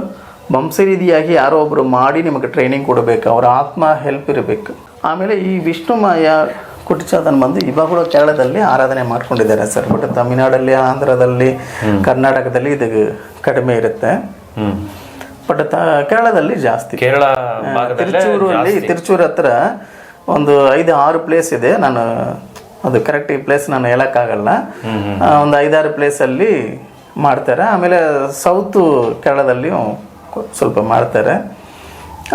ವಂಶರೀತಿಯಾಗಿ ಯಾರೋ ಒಬ್ಬರು ಮಾಡಿ ನಿಮಗೆ ಟ್ರೈನಿಂಗ್ ಕೊಡಬೇಕು. ಅವರ ಆತ್ಮ ಹೆಲ್ಪ್ ಇರಬೇಕು. ಆಮೇಲೆ ಈ ವಿಷ್ಣು ಮಾಯ ಕುಟಿಚಾದನ್ ಬಂದು ಇವಾಗಲೂ ಕೇರಳದಲ್ಲಿ ಆರಾಧನೆ ಮಾಡ್ಕೊಂಡಿದ್ದಾರೆ ಸರ್. ಬಟ್ ತಮಿಳ್ನಾಡಲ್ಲಿ ಆಂಧ್ರದಲ್ಲಿ ಕರ್ನಾಟಕದಲ್ಲಿ ಇದು ಕಡಿಮೆ ಇರುತ್ತೆ. ಬಟ್ ತ ಕೇರಳದಲ್ಲಿ ಜಾಸ್ತಿ. ಕೇರಳ ಭಾಗದಲ್ಲೇ ತಿರುಚೂರು ಅಲ್ಲಿ ತಿರುಚೂರು ಹತ್ರ ಒಂದು ಐದು ಆರು ಪ್ಲೇಸ್ ಇದೆ. ನಾನು ಅದು ಕರೆಕ್ಟ್ ಈ ಪ್ಲೇಸ್ ನಾನು ಹೇಳೋಕ್ಕಾಗಲ್ಲ. ಒಂದು ಐದಾರು ಪ್ಲೇಸಲ್ಲಿ ಮಾಡ್ತಾರೆ. ಆಮೇಲೆ ಸೌತು ಕೇರಳದಲ್ಲಿಯೂ ಸ್ವಲ್ಪ ಮಾಡ್ತಾರೆ.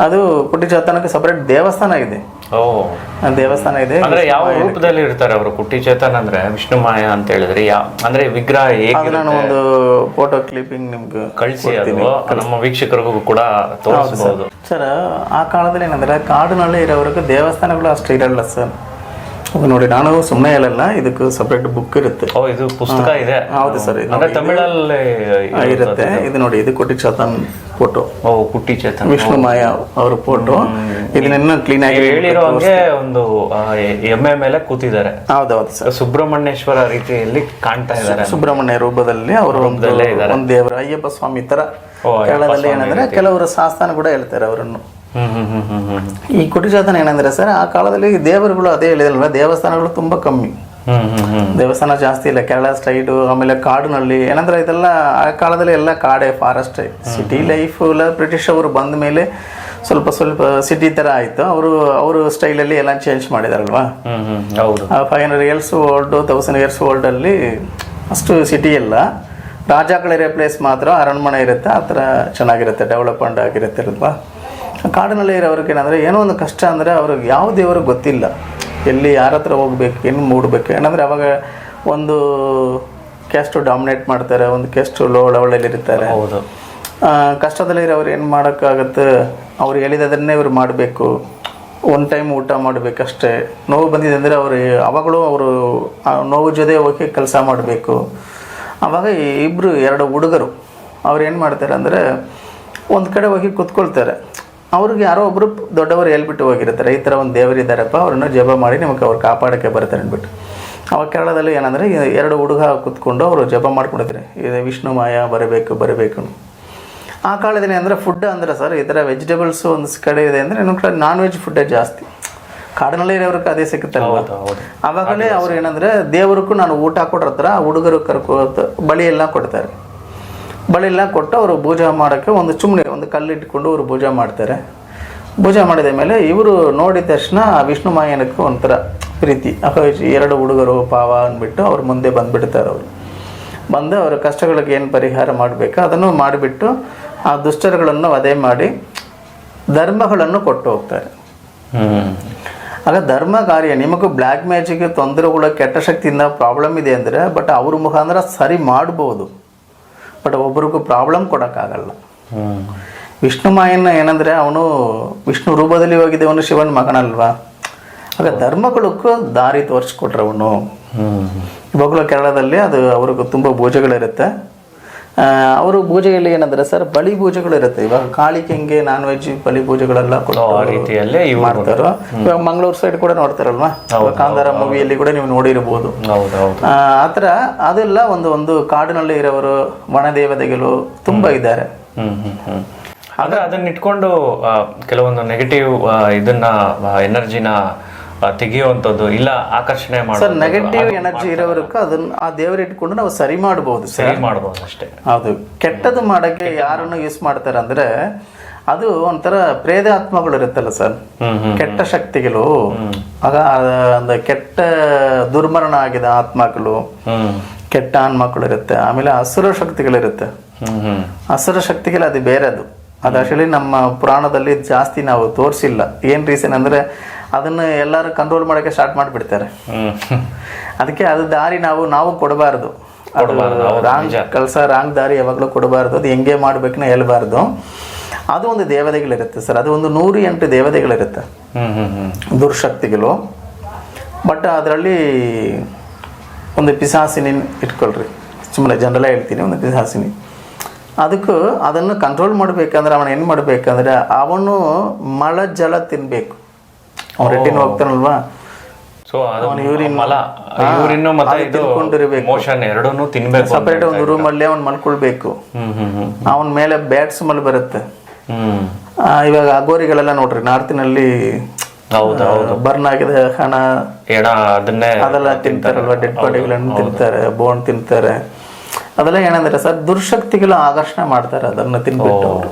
ಅದು ಕುಟಿಚಾತನಕ್ಕೆ ಸಪರೇಟ್ ದೇವಸ್ಥಾನ ಇದೆ. ದೇವಸ್ಥಾನ ಇದೆ. ಅಂದ್ರೆ ಯಾವ ರೂಪದಲ್ಲಿ ಇರ್ತಾರೆ ಅವರು? ಕುಟ್ಟಿ ಚೇತನ್ ಅಂದ್ರೆ ವಿಷ್ಣು ಮಾಯ ಅಂತ ಹೇಳಿದ್ರೆ ಯಾವ ಅಂದ್ರೆ ವಿಗ್ರಹ ಹೇಗೆ ನಾನು ಒಂದು ಫೋಟೋ ಕ್ಲಿಪ್ಪಿಂಗ್ ನಿಮ್ಗೆ ಕಳಿಸಿ ಅದು. ನಮ್ಮ ವೀಕ್ಷಕರಿಗೂ ಕೂಡ ತೋರಿಸಬಹುದು ಸರ್ ಆ ಕಾಲದಲ್ಲಿ ಏನಂದ್ರೆ ಕಾಡಿನಲ್ಲಿ ಇರೋವರೆಗೂ ದೇವಸ್ಥಾನಗಳು ಅಷ್ಟು ಇರಲ್ಲ ಸರ್. ನೋಡಿ ನಾನು ಸುಮ್ಮನೆ ಹೇಳಲ್ಲ ಇದಕ್ಕೆ ಸಪ್ರೇಟ್ ಬುಕ್ ಇರುತ್ತೆ. ಓ ಇದು ಪುಸ್ತಕ ಇದೆ? ಹೌದು ಸರ್ ಅಂದ್ರೆ ತಮಿಳಲ್ಲಿ ಇರುತ್ತೆ. ಇದು? ನೋಡಿ ಇದು ಕೊಟ್ಟಿ ಚೇತನ್ ಫೋಟೋ ಓ ಕುಟ್ಟಿ ಚೇತನ್. ವಿಷ್ಣು ಮಾಯಾ ಅವ್ರ ಫೋಟೋ ಇದನ್ನೆಲ್ಲ ಕ್ಲೀನ್ ಆಗಿ ಹೇಳಿರೋ ಹಂಗೆ ಒಂದು ಎಮ್ಮೆ ಮೇಲೆ ಕೂತಿದ್ದಾರೆ. ಹೌದೌದು ಸರ್. ಸುಬ್ರಹ್ಮಣ್ಯೇಶ್ವರ ರೀತಿಯಲ್ಲಿ ಕಾಣ್ತಾ ಇದ್ದಾರೆ. ಸುಬ್ರಹ್ಮಣ್ಯ ರೂಪದಲ್ಲಿ ಅವರು ರೂಪದಲ್ಲೇ ಇದ್ದಾರೆ. ಒಂದು ದೇವರು ಅಯ್ಯಪ್ಪ ಸ್ವಾಮಿ ತರ ಕೇರಳದಲ್ಲಿ ಏನಂದ್ರೆ ಕೆಲವರು ಶಾಸ್ತಾನ ಕೂಡ ಹೇಳ್ತಾರೆ ಅವರನ್ನು. ಈ ಕುಟಿಜಾತನ ಏನಂದ್ರೆ ಸರ್ ಆ ಕಾಲದಲ್ಲಿ ದೇವರುಗಳು ಅದೇ ಹೇಳಿದಲ್ವ ದೇವಸ್ಥಾನಗಳು ತುಂಬಾ ಕಮ್ಮಿ. ದೇವಸ್ಥಾನ ಜಾಸ್ತಿ ಇಲ್ಲ ಕೇರಳ ಸ್ಟ್ರೈಟು ಆಮೇಲೆ ಕಾಡಿನಲ್ಲಿ. ಏನಂದ್ರೆ ಇದೆಲ್ಲ ಆ ಕಾಲದಲ್ಲಿ ಎಲ್ಲ ಕಾಡೆ ಫಾರೆಸ್ಟ್ ಸಿಟಿ ಲೈಫ್ ಎಲ್ಲ ಬ್ರಿಟಿಷ್ ಅವರು ಬಂದ ಮೇಲೆ ಸ್ವಲ್ಪ ಸ್ವಲ್ಪ ಸಿಟಿ ತರ ಆಯ್ತು. ಅವರು ಅವರು ಸ್ಟೈಲಲ್ಲಿ ಎಲ್ಲ ಚೇಂಜ್ ಮಾಡಿದಾರಲ್ವಾ? ಹ್ಮ್ ಹ್ಮ್ ಹೌದು. Five hundred years old thousand years ಓಲ್ಡಲ್ಲಿ ಅಷ್ಟು ಸಿಟಿ ಇಲ್ಲ. ರಾಜಾಗಳಿರೋ ಪ್ಲೇಸ್ ಮಾತ್ರ ಅರಣ್ಮನೆ ಇರುತ್ತೆ ಆ ಥರ ಚೆನ್ನಾಗಿರುತ್ತೆ ಡೆವಲಪ್ಮೆಂಟ್ ಆಗಿರುತ್ತೆ ಅಲ್ವಾ? ಕಾಡಿನಲ್ಲಿ ಇರೋರಿಗೆ ಏನಂದರೆ ಏನೋ ಒಂದು ಕಷ್ಟ ಅಂದರೆ ಅವ್ರಿಗೆ ಯಾವ ದೇವರು ಗೊತ್ತಿಲ್ಲ. ಎಲ್ಲಿ ಯಾರ ಹತ್ರ ಹೋಗ್ಬೇಕು ಏನು ಮೂಡಬೇಕು. ಏನಂದರೆ ಅವಾಗ ಒಂದು ಕ್ಯಾಸ್ಟು ಡಾಮಿನೇಟ್ ಮಾಡ್ತಾರೆ ಒಂದು ಕ್ಯಾಸ್ಟು ಲೋ ಲೆವೆಲಲ್ಲಿ ಇರ್ತಾರೆ. ಹೌದು. ಆ, ಕಷ್ಟದಲ್ಲಿರೋರು ಏನು ಮಾಡೋಕ್ಕಾಗತ್ತೆ? ಅವ್ರು ಹೇಳಿದದನ್ನೇ ಇವ್ರು ಮಾಡಬೇಕು. ಒನ್ ಟೈಮ್ ಊಟ ಮಾಡಬೇಕಷ್ಟೇ. ನೋವು ಬಂದಿದೆ ಅಂದರೆ ಅವರು ಅವಾಗಲೂ ಅವರು ನೋವು ಜೊತೆ ಹೋಗಿ ಕೆಲಸ ಮಾಡಬೇಕು. ಆವಾಗ ಇಬ್ಬರು ಎರಡು ಹುಡುಗರು ಅವ್ರು ಏನು ಮಾಡ್ತಾರೆ ಅಂದರೆ ಒಂದು ಕಡೆ ಹೋಗಿ ಕೂತ್ಕೊಳ್ತಾರೆ. ಅವ್ರಿಗೆ ಯಾರೋ ಒಬ್ಬರು ದೊಡ್ಡವರು ಹೇಳ್ಬಿಟ್ಟು ಹೋಗಿರ್ತಾರೆ ಈ ಥರ ಒಂದು ದೇವರಿದ್ದಾರಪ್ಪ ಅವ್ರನ್ನ ಜಪ ಮಾಡಿ ನಿಮಗೆ ಅವ್ರು ಕಾಪಾಡೋಕ್ಕೆ ಬರ್ತಾರೆ ಅಂದ್ಬಿಟ್ಟು. ಅವಾಗ ಕೇರಳದಲ್ಲಿ ಏನಂದರೆ ಎರಡು ಹುಡುಗ ಕೂತ್ಕೊಂಡು ಅವರು ಜಪ ಮಾಡ್ಕೊಂಡಿದ್ದಾರೆ ಇದು ವಿಷ್ಣು ಮಾಯ ಬರಬೇಕು ಬರಬೇಕು ಆ ಕಾಲದಲ್ಲಿ ಅಂದರೆ ಫುಡ್ ಅಂದರೆ ಸರ್ ಈ ಥರ ವೆಜಿಟೇಬಲ್ಸು ಒಂದು ಕಡೆ ಇದೆ ಅಂದರೆ ಇನ್ನೊಂದು ಕಡೆ ನಾನ್ ವೆಜ್ ಫುಡ್ಡೇ ಜಾಸ್ತಿ. ಕಾಡಿನಲ್ಲಿ ಇರೋರಿಗೆ ಅದೇ ಸಿಕ್ಕುತ್ತಲ್ಲ ಅವಾಗಲೇ ಆವಾಗಲೇ ಅವ್ರು ಏನಂದರೆ ದೇವರಿಗೂ ನಾನು ಊಟ ಕೊಡ್ರ ಹತ್ರ ಹುಡುಗರು ಕರ್ಕೋ ಬಳಿ ಎಲ್ಲ ಕೊಡ್ತಾರೆ. ಬಳಿ ಎಲ್ಲ ಕೊಟ್ಟು ಅವರು ಪೂಜೆ ಮಾಡೋಕ್ಕೆ ಒಂದು ಸುಮ್ಮನೆ ಒಂದು ಕಲ್ಲಿಟ್ಕೊಂಡು ಅವರು ಪೂಜೆ ಮಾಡ್ತಾರೆ. ಪೂಜೆ ಮಾಡಿದ ಮೇಲೆ ಇವರು ನೋಡಿದ ತಕ್ಷಣ ಆ ವಿಷ್ಣು ಮಾಯನಕ್ಕೆ ಒಂಥರ ಪ್ರೀತಿ. ಎರಡು ಹುಡುಗರು ಪಾವ ಅಂದ್ಬಿಟ್ಟು ಅವ್ರ ಮುಂದೆ ಬಂದುಬಿಡ್ತಾರೆ ಅವರು. ಬಂದು ಅವರ ಕಷ್ಟಗಳಿಗೆ ಏನು ಪರಿಹಾರ ಮಾಡಬೇಕು ಅದನ್ನು ಮಾಡಿಬಿಟ್ಟು ಆ ದುಷ್ಟರುಗಳನ್ನು ವಧೆ ಮಾಡಿ ಧರ್ಮಗಳನ್ನು ಕೊಟ್ಟು ಹೋಗ್ತಾರೆ. ಆಗ ಧರ್ಮ ಕಾರ್ಯ ನಿಮಗೂ ಬ್ಲ್ಯಾಕ್ ಮ್ಯಾಜಿಕ್ ತೊಂದರೆಗಳು ಕೆಟ್ಟ ಶಕ್ತಿಯಿಂದ ಪ್ರಾಬ್ಲಮ್ ಇದೆ ಅಂದರೆ ಬಟ್ ಅವ್ರ ಮುಖಾಂತರ ಸರಿ ಮಾಡ್ಬೋದು. ಬಟ್ ಒಬ್ರಿಗೂ ಪ್ರಾಬ್ಲಮ್ ಕೊಡೋಕ್ಕಾಗಲ್ಲ. ವಿಷ್ಣು ಮಾಯನ್ನ ಏನಂದರೆ ಅವನು ವಿಷ್ಣು ರೂಪದಲ್ಲಿ ಹೋಗಿದ್ದವನು ಶಿವನ ಮಗನಲ್ವಾ? ಆಗ ಧರ್ಮಗಳಕ್ಕೂ ದಾರಿ ತೋರಿಸ್ಕೊಟ್ರವನು ಇವಾಗಲೂ ಕೇರಳದಲ್ಲಿ ಅದು ಅವ್ರಿಗೂ ತುಂಬ ಪೂಜೆಗಳಿರುತ್ತೆ ಆ, ಅವರು ಪೂಜೆಯಲ್ಲಿ ಏನಂದ್ರೆ ಸರ್ ಬಲಿ ಪೂಜೆಗಳಿರುತ್ತೆ ಇವಾಗ ಕಾಳಿಕೆಂಗೆ ನಾನ್ ವೆಜ್ ಬಲಿ ಪೂಜೆಗಳೆಲ್ಲ ಕೂಡ ಆ ರೀತಿಯಲ್ಲೇ ಮಾಡ್ತಾರೋ. ಇವಾಗ ಮಂಗಳೂರು ಸೈಡ್ ಕೂಡ ನೋಡ್ತಾರಲ್ವಾ? ಕಾಂತಾರ ಮೂವಿಯಲ್ಲಿ ಕೂಡ ನೀವು ನೋಡಿರಬಹುದು ಹೌದು ಹೌದು. ಆ ಥರ ಅದೆಲ್ಲ ಒಂದು ಒಂದು ಕಾಡಿನಲ್ಲಿ ಇರೋರು ವನದೇವತೆಗಳು ತುಂಬಾ ಇದ್ದಾರೆ. ಹ್ಮ್ ಹ್ಮ್ ಹ್ಮ್. ಆದ್ರೆ ಅದನ್ನ ಇಟ್ಕೊಂಡು ಕೆಲವೊಂದು ನೆಗೆಟಿವ್ ಇದನ್ನ ಎನರ್ಜಿನ ತೆಗೆಯುವಂಥದ್ದು ಇಲ್ಲ ಆಕರ್ಷಣೆ ಸರ್ ನೆಗೆಟಿವ್ ಎನರ್ಜಿ ಇರೋವರೆಗೂ ಅದನ್ನ ಆ ದೇವ್ರ ಇಟ್ಕೊಂಡು ನಾವು ಸರಿ ಮಾಡಬಹುದು ಸರಿ ಮಾಡಬಹುದು ಅಷ್ಟೇ. ಹೌದು. ಕೆಟ್ಟದ್ದು ಮಾಡಕ್ಕೆ ಯಾರನ್ನು ಯೂಸ್ ಮಾಡ್ತಾರೆ ಅಂದ್ರೆ ಅದು ಒಂಥರ ಪ್ರೇದಾತ್ಮಗಳು ಇರುತ್ತಲ್ಲ ಸರ್ ಕೆಟ್ಟ ಶಕ್ತಿಗಳು. ಆಗ ಒಂದು ಕೆಟ್ಟ ದುರ್ಮರಣ ಆಗಿದ ಆತ್ಮಗಳು. ಕೆಟ್ಟ ಆತ್ಮಗಳು ಇರುತ್ತೆ. ಆಮೇಲೆ ಹಸುರ ಶಕ್ತಿಗಳಿರುತ್ತೆ ಹಸುರ ಶಕ್ತಿಗಳು ಅದು ಬೇರೆದು. ಅದು ಆಕ್ಚುಲಿ ನಮ್ಮ ಪುರಾಣದಲ್ಲಿ ಜಾಸ್ತಿ ನಾವು ತೋರಿಸಿಲ್ಲ. ಏನ್ ರೀಸನ್ ಅಂದ್ರೆ ಅದನ್ನ ಎಲ್ಲರೂ ಕಂಟ್ರೋಲ್ ಮಾಡೋಕ್ಕೆ ಸ್ಟಾರ್ಟ್ ಮಾಡಿಬಿಡ್ತಾರೆ. ಅದಕ್ಕೆ ಅದು ದಾರಿ ನಾವು ನಾವು ಕೊಡಬಾರ್ದು. ರಾಂಗ್ ಕೆಲಸ ರಾಂಗ್ ದಾರಿ ಯಾವಾಗಲೂ ಕೊಡಬಾರ್ದು. ಅದು ಹೆಂಗೆ ಮಾಡಬೇಕನ್ನ ಹೇಳ್ಬಾರ್ದು. ಅದು ಒಂದು ದೇವತೆಗಳಿರುತ್ತೆ ಸರ್. ಅದು ಒಂದು ನೂರು ಎಂಟು ದೇವತೆಗಳಿರುತ್ತೆ. ದುರ್ಶಕ್ತಿಗಳು. ಬಟ್ ಅದರಲ್ಲಿ ಒಂದು ಪಿಸಾಸಿನಿ ಇಟ್ಕೊಳ್ರಿ. ಸುಮ್ಮನೆ ಜನರಲ್ಲ ಹೇಳ್ತೀನಿ ಒಂದು ಪಿಸಾಸಿನಿ ಅದಕ್ಕೂ ಅದನ್ನು ಕಂಟ್ರೋಲ್ ಮಾಡಬೇಕಂದ್ರೆ ಅವನು ಏನು ಮಾಡಬೇಕಂದ್ರೆ ಅವನು ಮಳ ಜಲ ತಿನ್ಬೇಕು. ಅವ್ನು ರೆಡ್ಡಿನ ಹೋಗ್ತಾನಲ್ವಾ? ಸೊ ಅದು ಮಲ. ಯೂರಿನ್ ಮತ್ತೆ ಇದು ತಿನ್ಕೊಂಡಿರ್ಬೇಕು. ಮೋಷನ್ ಎರಡನ್ನೂ ತಿನ್ಬೇಕು ಸಪರೇಟ್ ಸಪ್ರೇಟ್ ರೂಮ್ ರೂಮಲ್ಲಿ ಅವ್ನು ಮಲ್ಕೊಳ್ಬೇಕು. ಅವನ ಮೇಲೆ ಬ್ಯಾಟ್ ಸ್ಮೆಲ್ ಬರುತ್ತೆ. ಇವಾಗ ಅಗೋರಿಗಳೆಲ್ಲ ನೋಡ್ರಿ ನಾರ್ತಿನಲ್ಲಿ ಬರ್ನ್ ಆಗಿದೆ ಹಣ. ಎಣ ಅದನ್ನೇ ಅದೆಲ್ಲ ತಿಂತಾರಲ್ವ ಡೆಡ್ ಬಾಡಿಗಳನ್ನು ತಿಂತಾರೆ ಬೋನ್ ತಿಂತಾರೆ. ಅದೆಲ್ಲ ಏನಂದ್ರೆ ಸರ್ ದುರ್ಶಕ್ತಿಗಳು ಆಕರ್ಷಣೆ ಮಾಡ್ತಾರೆ ಅದನ್ನ ತಿನ್ಬಿಟ್ಟು ಅವರು.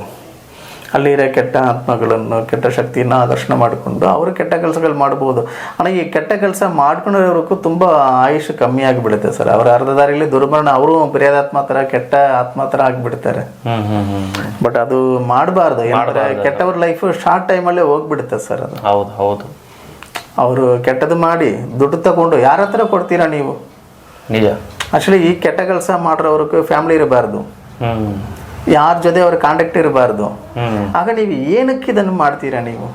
ಅಲ್ಲಿರೋ ಕೆಟ್ಟ ಆತ್ಮಗಳನ್ನು ಕೆಟ್ಟ ಶಕ್ತಿಯನ್ನು ಆಕರ್ಷಣೆ ಮಾಡಿಕೊಂಡು ಅವರು ಕೆಟ್ಟ ಕೆಲಸಗಳು ಮಾಡ್ಬೋದು ஆனால் ಈ ಕೆಟ್ಟ ಕೆಲಸ ಮಾಡ್ಕೊಂಡಿರೋರ್ಗೂ ತುಂಬ ಆಯುಷ್ ಕಮ್ಮಿ ಆಗಿಬಿಡುತ್ತೆ ಸರ್ ಅವ್ರ ಅರ್ಧ ದಾರಿಯಲ್ಲಿ ದುರ್ಮರಣ ಅವರು ಪ್ರಿಯದಾತ್ಮ ಥರ ಕೆಟ್ಟ ಆತ್ಮ ಥರ ಆಗಿಬಿಡ್ತಾರೆ ಹ್ಮ್ ಹ್ಮ್ ಹ್ಮ್ ಬಟ್ ಅದು ಮಾಡಬಾರ್ದು ಏನಂದ್ರೆ ಕೆಟ್ಟವ್ರ ಲೈಫ್ ಶಾರ್ಟ್ ಟೈಮಲ್ಲೇ ಹೋಗ್ಬಿಡುತ್ತೆ ಸರ್ ಅದು ಹೌದು ಹೌದು ಅವರು ಕೆಟ್ಟದ್ದು ಮಾಡಿ ದುಡ್ಡು ತಗೊಂಡು ಯಾರ ಹತ್ರ ಕೊಡ್ತೀರಾ ನೀವು ನಿಜ ಆಕ್ಚುಲಿ ಈ ಕೆಟ್ಟ ಕೆಲಸ ಮಾಡೋರ್ಗೆ ಫ್ಯಾಮಿಲಿ ಇರಬಾರ್ದು ಹ್ಮ್ ಯಾರ ಜೊತೆ ಅವ್ರ ಕಾಂಟ್ಯಾಕ್ಟ್ ಇರಬಾರ್ದು. ಆಗ ನೀವು ಏನಕ್ಕೆ ಇದನ್ನು ಮಾಡ್ತೀರಾ ನೀವು?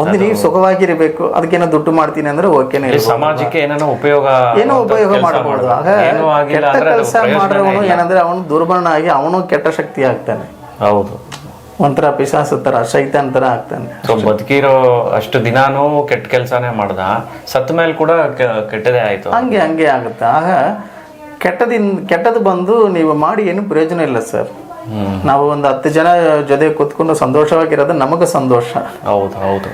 ಒಂದು ನೀವು ಸುಖವಾಗಿರಬೇಕು ಅದಕ್ಕೇನೋ ದುಡ್ಡು ಮಾಡ್ತೀನಿ ಅಂದ್ರೆ ಓಕೆನೇ ಸಮಾಜಕ್ಕೆ ಏನೋ ಉಪಯೋಗ ಏನೋ ಉಪಯೋಗ ಮಾಡಬಾರ್ದು ಮಾಡಬಹುದು ಆಗ ಕೆಟ್ಟ ಕೆಲಸ ಮಾಡೋನು ಏನಂದ್ರೆ ಅವನು ದುರ್ಬಲನ ಆಗಿ ಅವನು ಕೆಟ್ಟ ಶಕ್ತಿ ಆಗ್ತಾನೆ. ಹೌದು. ಒಂಥರ ಪಿಶಾಸ ತರ ಶೈತಾನ್ ತರ ಆಗ್ತಾನೆ. ಸೊ ಬದುಕಿರೋ ಅಷ್ಟು ದಿನಾನೂ ಕೆಟ್ಟ ಕೆಲಸನೇ ಮಾಡ್ದ. ಸತ್ ಮೇಲೆ ಕೂಡ ಕೆಟ್ಟದೇ ಆಯ್ತು. ಹಂಗೆ ಹಂಗೆ ಆಗುತ್ತೆ. ಆಗ ಕೆಟ್ಟದಿಂದ ಕೆಟ್ಟದ್ದು ಬಂದು ನೀವು ಮಾಡಿ ಏನು ಪ್ರಯೋಜನ ಇಲ್ಲ ಸರ್. ನಾವು ಒಂದು ಹತ್ತು ಜನ ಜೊತೆ ಕೂತ್ಕೊಂಡು ಸಂತೋಷವಾಗಿರೋದು ನಮಗೆ ಸಂತೋಷ. ಹೌದು ಹೌದು.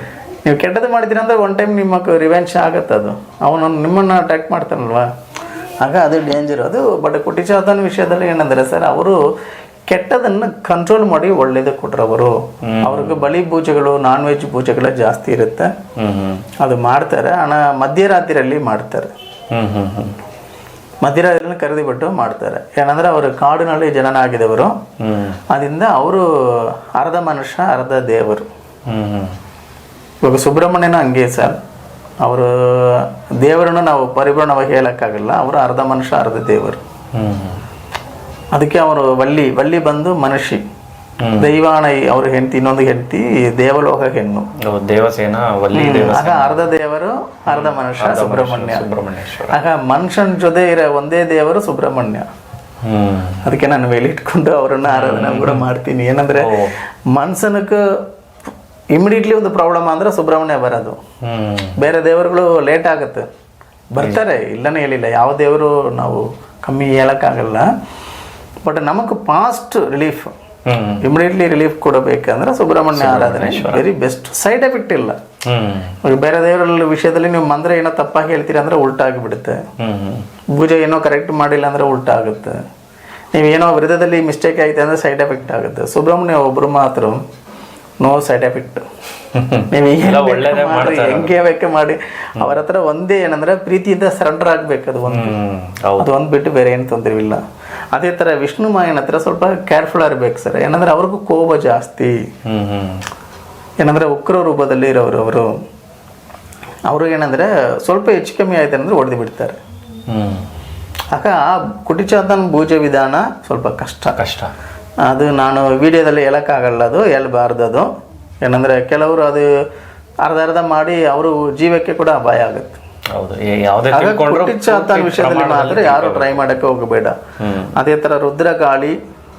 ನೀವು ಕೆಟ್ಟದ್ದು ಮಾಡಿದ್ರೆ ಅಂದ್ರೆ ಒನ್ ಟೈಮ್ ನಿಮಗೆ ರಿವೆಂಜ್ ಆಗತ್ತೆ ಅದು. ಅವನು ನಿಮ್ಮನ್ನು ಅಟ್ಯಾಕ್ ಮಾಡ್ತಾನಲ್ವಾ? ಆಗ ಅದು ಡೇಂಜರ್ ಅದು ಬಟ್ ಕುಟಿಚಾತನ ವಿಷಯದಲ್ಲಿ ಏನಂದ್ರೆ ಸರ್ ಅವರು ಕೆಟ್ಟದನ್ನು ಕಂಟ್ರೋಲ್ ಮಾಡಿ ಒಳ್ಳೇದು ಕೊಟ್ರು ಅವರು. ಅವ್ರಿಗೆ ಬಲಿ ಪೂಜೆಗಳು ನಾನ್ ವೆಜ್ ಪೂಜೆಗಳ ಜಾಸ್ತಿ ಇರುತ್ತೆ. ಅದು ಮಾಡ್ತಾರೆ ಹಣ ಮಧ್ಯರಾತ್ರಿಯಲ್ಲಿ ಮಾಡ್ತಾರೆ. ಹ್ಮ್ ಕರೆದಿಬಿಟ್ಟು ಮಾಡ್ತಾರೆ. ಏನಂದ್ರೆ ಅವರು ಕಾಡಿನಲ್ಲಿ ಜನನ ಆಗಿದವರು ಹ್ಮ್. ಅದರಿಂದ ಅವರು ಅರ್ಧ ಮನುಷ್ಯ ಅರ್ಧ ದೇವರು. ಇವಾಗ ಸುಬ್ರಹ್ಮಣ್ಯನ ಹಂಗೆ ಸರ್. ಅವರು ದೇವರನ್ನು ನಾವು ಪರಿಪೂರ್ಣವಾಗಿ ಹೇಳೋಕ್ಕಾಗಲ್ಲ. ಅವರು ಅರ್ಧ ಮನುಷ್ಯ ಅರ್ಧ ದೇವರು. ಅದಕ್ಕೆ ಅವರು ವಲ್ಲಿ ವಲ್ಲಿ ಬಂದು ಮನುಷ್ಯ. ದೈವಾಣ ಅವ್ರ ಹೆಂಡತಿ ಇನ್ನೊಂದು ಹೆಂಡತಿ ದೇವಲೋಕ ಹೆಣ್ಣು. ದೇವಸೇನ ಆಗ ಅರ್ಧ ದೇವರು ಅರ್ಧ ಮನುಷ್ಯ ಸುಬ್ರಹ್ಮಣ್ಯ. ಸುಬ್ರಹ್ಮಣ್ಯೇಶ್ವರ. ಆಗ ಮನುಷ್ಯನ ಜೊತೆ ಇರೋ ಒಂದೇ ದೇವರು ಸುಬ್ರಹ್ಮಣ್ಯ. ಹ್ಮ್. ಅದಕ್ಕೆ ನಾನು ಇಟ್ಕೊಂಡು ಅವರನ್ನ ಆರಾಧನೆ ಕೂಡ ಮಾಡ್ತೀನಿ. ಏನಂದ್ರೆ ಮನ್ಸನಕ್ಕೆ ಇಮಿಡಿಯೇಟ್ಲಿ ಒಂದು ಪ್ರಾಬ್ಲಮ್ ಅಂದ್ರೆ ಸುಬ್ರಹ್ಮಣ್ಯ ಬರೋದು. ಹ್ಮ್. ಬೇರೆ ದೇವರುಗಳು ಲೇಟ್ ಆಗುತ್ತೆ. ಬರ್ತಾರೆ ಇಲ್ಲನೇ ಹೇಳಿಲ್ಲ. ಯಾವ ದೇವರು ನಾವು ಕಮ್ಮಿ ಹೇಳಕ್ಕಾಗಲ್ಲ. ಬಟ್ ನಮಗೆ ಪಾಸ್ಟ್ ರಿಲೀಫ್ ಇಮಿಡಿಯೇಟ್ಲಿ ರಿಲೀಫ್ ಕೊಡಬೇಕಂದ್ರೆ ಸುಬ್ರಹ್ಮಣ್ಯ ಆರಾಧನೆ ವೆರಿ ಬೆಸ್ಟ್ ಸೈಡ್ ಎಫೆಕ್ಟ್ ಇಲ್ಲ. ಬೇರೆ ದೇವರ ವಿಷಯದಲ್ಲಿ ನೀವು ಮಂದ್ರೆ ಏನೋ ತಪ್ಪಾಗಿ ಹೇಳ್ತೀರಿ ಅಂದ್ರೆ ಉಲ್ಟಾ ಆಗಿಬಿಡುತ್ತೆ. ಪೂಜೆ ಏನೋ ಕರೆಕ್ಟ್ ಮಾಡಿಲ್ಲ ಅಂದ್ರೆ ಉಲ್ಟಾ ಆಗುತ್ತೆ. ನೀವು ಏನೋ ವಿರುದ್ಧದಲ್ಲಿ ಮಿಸ್ಟೇಕ್ ಆಯ್ತು ಅಂದ್ರೆ ಸೈಡ್ ಎಫೆಕ್ಟ್ ಆಗುತ್ತೆ. ಸುಬ್ರಹ್ಮಣ್ಯ ಒಬ್ರು ಮಾತ್ರ ನೋ ಸೈಡ್ ಎಫೆಕ್ಟ್ ನೀವು ಮಾಡಿ ಹೆಂಗೆ ಬೇಕೆ ಮಾಡಿ. ಅವರ ಹತ್ರ ಒಂದೇ ಏನಂದ್ರೆ ಪ್ರೀತಿಯಿಂದ ಸರೆಂಡರ್ ಆಗ್ಬೇಕು ಅದು ಒಂದು. ಹೌದು. ಅದು ಒಂದು ಬಿಟ್ಟು ಬೇರೆ ಏನು ತೊಂದರೆ ಇಲ್ಲ ಅದೇ ಥರ ವಿಷ್ಣು ಮಾಯನ ಹತ್ರ ಸ್ವಲ್ಪ ಕೇರ್ಫುಲ್ ಆಗಿರ್ಬೇಕು ಸರ್ ಏನಂದ್ರೆ ಅವ್ರಿಗೂ ಕೋಪ ಜಾಸ್ತಿ. ಏನಂದ್ರೆ ಉಗ್ರ ರೂಪದಲ್ಲಿ ಇರೋರು ಅವರು. ಅವರು ಏನಂದ್ರೆ ಸ್ವಲ್ಪ ಹೆಚ್ಚು ಕಮ್ಮಿ ಆಯ್ತು ಅಂದ್ರೆ ಹೊಡೆದು ಬಿಡ್ತಾರೆ. ಅಕ್ಕ ಆಗ ಆ ಕುಟಿಚಾತನ ಪೂಜೆ ವಿಧಾನ ಸ್ವಲ್ಪ ಕಷ್ಟ. ಕಷ್ಟ. ಅದು ನಾನು ವಿಡಿಯೋದಲ್ಲಿ ಹೇಳಕ್ಕಾಗಲ್ಲ ಅದು ಹೇಳಬಾರ್ದು ಅದು. ಏನಂದ್ರೆ ಕೆಲವರು ಅದು ಅರ್ಧ ಅರ್ಧ ಮಾಡಿ ಅವರು ಜೀವಕ್ಕೆ ಕೂಡ ಅಪಾಯ ಆಗುತ್ತೆ. ಹೌದು. ಯಾವ್ದೇ ವಿಷಯದಲ್ಲಿ ಮಾತ್ರ ಯಾರು ಟ್ರೈ ಮಾಡಕ್ಕೆ ಹೋಗಬೇಡ. ಅದೇ ತರ ರುದ್ರಕಾಳಿ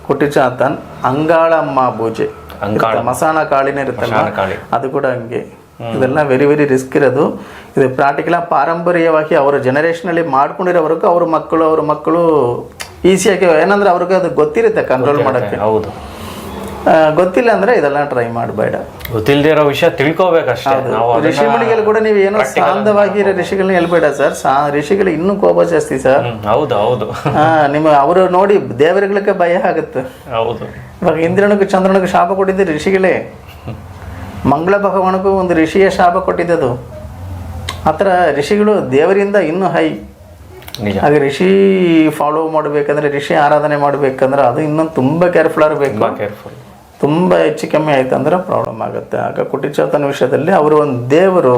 ಕುಟಿಚಾತನ್ ಅಂಗಾಳಮ್ಮ ಪೂಜೆ ಅಂಗಾಳ ಮಸಾನ ಕಾಳಿನೇ ಇರುತ್ತಲ್ಲ. ಅದು ಕೂಡ ಹಂಗೆ. ಇದೆಲ್ಲ ವೆರಿ ವೆರಿ ರಿಸ್ಕ್ ಇರೋದು. ಇದು ಪ್ರಾಕ್ಟಿಕಲ್ ಪಾರಂಪರ್ಯವಾಗಿ ಅವರ ಜನರೇಷನಲ್ಲಿ ಮಾಡ್ಕೊಂಡಿರೋವರೆಗೂ ಅವ್ರ ಮಕ್ಕಳು ಅವ್ರ ಮಕ್ಕಳು ಈಸಿಯಾಗಿ ಏನಂದ್ರೆ ಅವ್ರಿಗೆ ಅದು ಗೊತ್ತಿರುತ್ತೆ ಕಂಟ್ರೋಲ್ ಮಾಡಕ್ಕೆ. ಹೌದು. ಗೊತ್ತಿಲ್ಲ ಅಂದ್ರೆ ಇದೆಲ್ಲ ಟ್ರೈ ಮಾಡಬೇಡ. ಗೊತ್ತಿಲ್ಲದಿರೋ ಇರೋ ವಿಷಯ ತಿಳ್ಕೋಬೇಕಷ್ಟೇ. ನಾವು ಋಷಿಮಣಿಗಳು ಕೂಡ ನೀವು ಏನೋ ಶಾಂತವಾಗಿರೋ ಋಷಿಗಳನ್ನ ಹೇಳ್ಬೇಡ ಸರ್ ಸಾ ಋಷಿಗಳು ಇನ್ನೂ ಕೋಪ ಜಾಸ್ತಿ ಸರ್ ಹೌದು ಹೌದು. ಹಾ ನಿಮ್ಮ ಅವರು ನೋಡಿ ದೇವರುಗಳಿಗೆ ಭಯ ಆಗುತ್ತೆ. ಹೌದು. ಇವಾಗ ಇಂದ್ರನಿಗೂ ಚಂದ್ರನಿಗೂ ಶಾಪ ಕೊಟ್ಟಿದ್ದ ಋಷಿಗಳೇ. ಮಂಗಳ ಭಗವಾನಗೂ ಒಂದು ಋಷಿಯ ಶಾಪ ಕೊಟ್ಟಿದ್ದದು. ಆ ಥರ ಋಷಿಗಳು ದೇವರಿಂದ ಇನ್ನೂ ಹೈ ಹಾಗೆ ಋಷಿ ಫಾಲೋ ಮಾಡಬೇಕಂದ್ರೆ ಋಷಿ ಆರಾಧನೆ ಮಾಡಬೇಕಂದ್ರೆ ಅದು ಇನ್ನೊಂದು ತುಂಬ ಕೇರ್ಫುಲ್ ಆಗಬೇಕು ತುಂಬಾ ಕೇರ್ಫುಲ್ ತುಂಬ ಹೆಚ್ಚು ಕಮ್ಮಿ ಆಯ್ತು ಅಂದ್ರೆ ಪ್ರಾಬ್ಲಮ್ ಆಗುತ್ತೆ. ಆಗ ಕುಟಿಚಾತನ ವಿಷಯದಲ್ಲಿ ಅವರು ಒಂದು ದೇವರು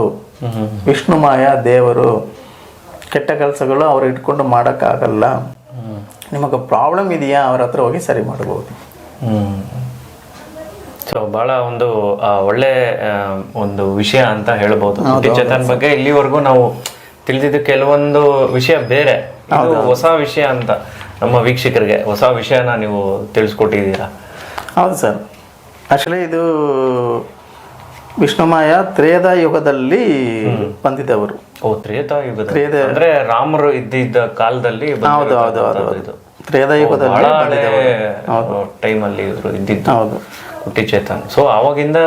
ವಿಷ್ಣು ಮಾಯಾ ದೇವರು ಕೆಟ್ಟ ಕೆಲಸಗಳು ಅವ್ರು ಇಟ್ಕೊಂಡು ಮಾಡೋಕ್ಕಾಗಲ್ಲ. ನಿಮಗೆ ಪ್ರಾಬ್ಲಮ್ ಇದೆಯಾ? ಅವ್ರ ಹತ್ರ ಹೋಗಿ ಸರಿ ಮಾಡ್ಬೋದು. ಹ್ಮ್. ಸೊ ಬಹಳ ಒಂದು ಆ, ಒಳ್ಳೆ ಒಂದು ವಿಷಯ ಅಂತ ಹೇಳ್ಬೋದು. ಚೇತನ ಬಗ್ಗೆ ಇಲ್ಲಿವರೆಗೂ ನಾವು ತಿಳಿದಿದ್ದು ಕೆಲವೊಂದು ವಿಷಯ ಬೇರೆ. ಹೊಸ ವಿಷಯ ಅಂತ ನಮ್ಮ ವೀಕ್ಷಕರಿಗೆ ಹೊಸ ವಿಷಯನ ನೀವು ತಿಳಿಸ್ಕೊಟ್ಟಿದ್ದೀರಾ? ಹೌದು ಸರ್. ಆಕ್ಚುಲಿ ಇದು ವಿಷ್ಣುಮಾಯ ತ್ರೇದ ಯುಗದಲ್ಲಿ ಬಂದಿದ್ದವರು. ಓ ತ್ರೇತ ಯುಗ ತ್ರೇದ ಅಂದ್ರೆ ರಾಮರು ಇದ್ದಿದ್ದ ಕಾಲದಲ್ಲಿ ಹೌದು ಹೌದು ಹೌದು ತ್ರೇದ ಯುಗದಲ್ಲಿ ಟೈಮಲ್ಲಿ ಇದ್ರು ಇದ್ದಿದ್ದು. ಹೌದು. ಹುಟ್ಟಿ ಚೇತನ್ ಸೊ ಅವಾಗಿಂದ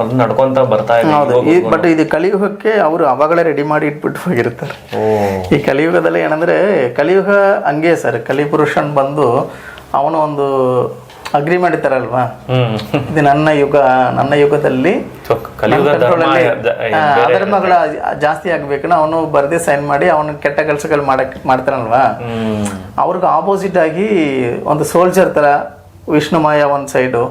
ಅದು ನಡ್ಕೊಂತ ಬರ್ತಾ ಹೌದು. ಇದೆ ಬಟ್ ಇದು ಕಲಿಯುಗಕ್ಕೆ ಅವರು ಅವಾಗಲೇ ರೆಡಿ ಮಾಡಿ ಇಟ್ಬಿಟ್ಟು ಹೋಗಿರ್ತಾರೆ. ಈ ಕಲಿಯುಗದಲ್ಲಿ ಏನಂದ್ರೆ ಕಲಿಯುಗ ಹಂಗೆ ಸರ್. ಕಲಿಪುರುಷನ್ ಬಂದು ಅವನು ಒಂದು ಅಗ್ರಿ ಮಾಡಿತಾರಲ್ವಾ ಇದು ನನ್ನ ಯುಗ ನನ್ನ ಯುಗದಲ್ಲಿ ಅಧರ್ಮಗಳು ಜಾಸ್ತಿ ಆಗ್ಬೇಕು. ಅವನು ಬರ್ದೇ ಸೈನ್ ಮಾಡಿ ಅವನು ಕೆಟ್ಟ ಕೆಲಸಗಳು ಮಾಡಕ್ ಮಾಡ್ತಾರಲ್ವಾ? ಅವ್ರಿಗೆ ಆಪೋಸಿಟ್ ಆಗಿ ಒಂದು ಸೋಲ್ಜರ್ ತರ ವಿಷ್ಣುಮಾಯ ಒಂದ್ ಸೈಡು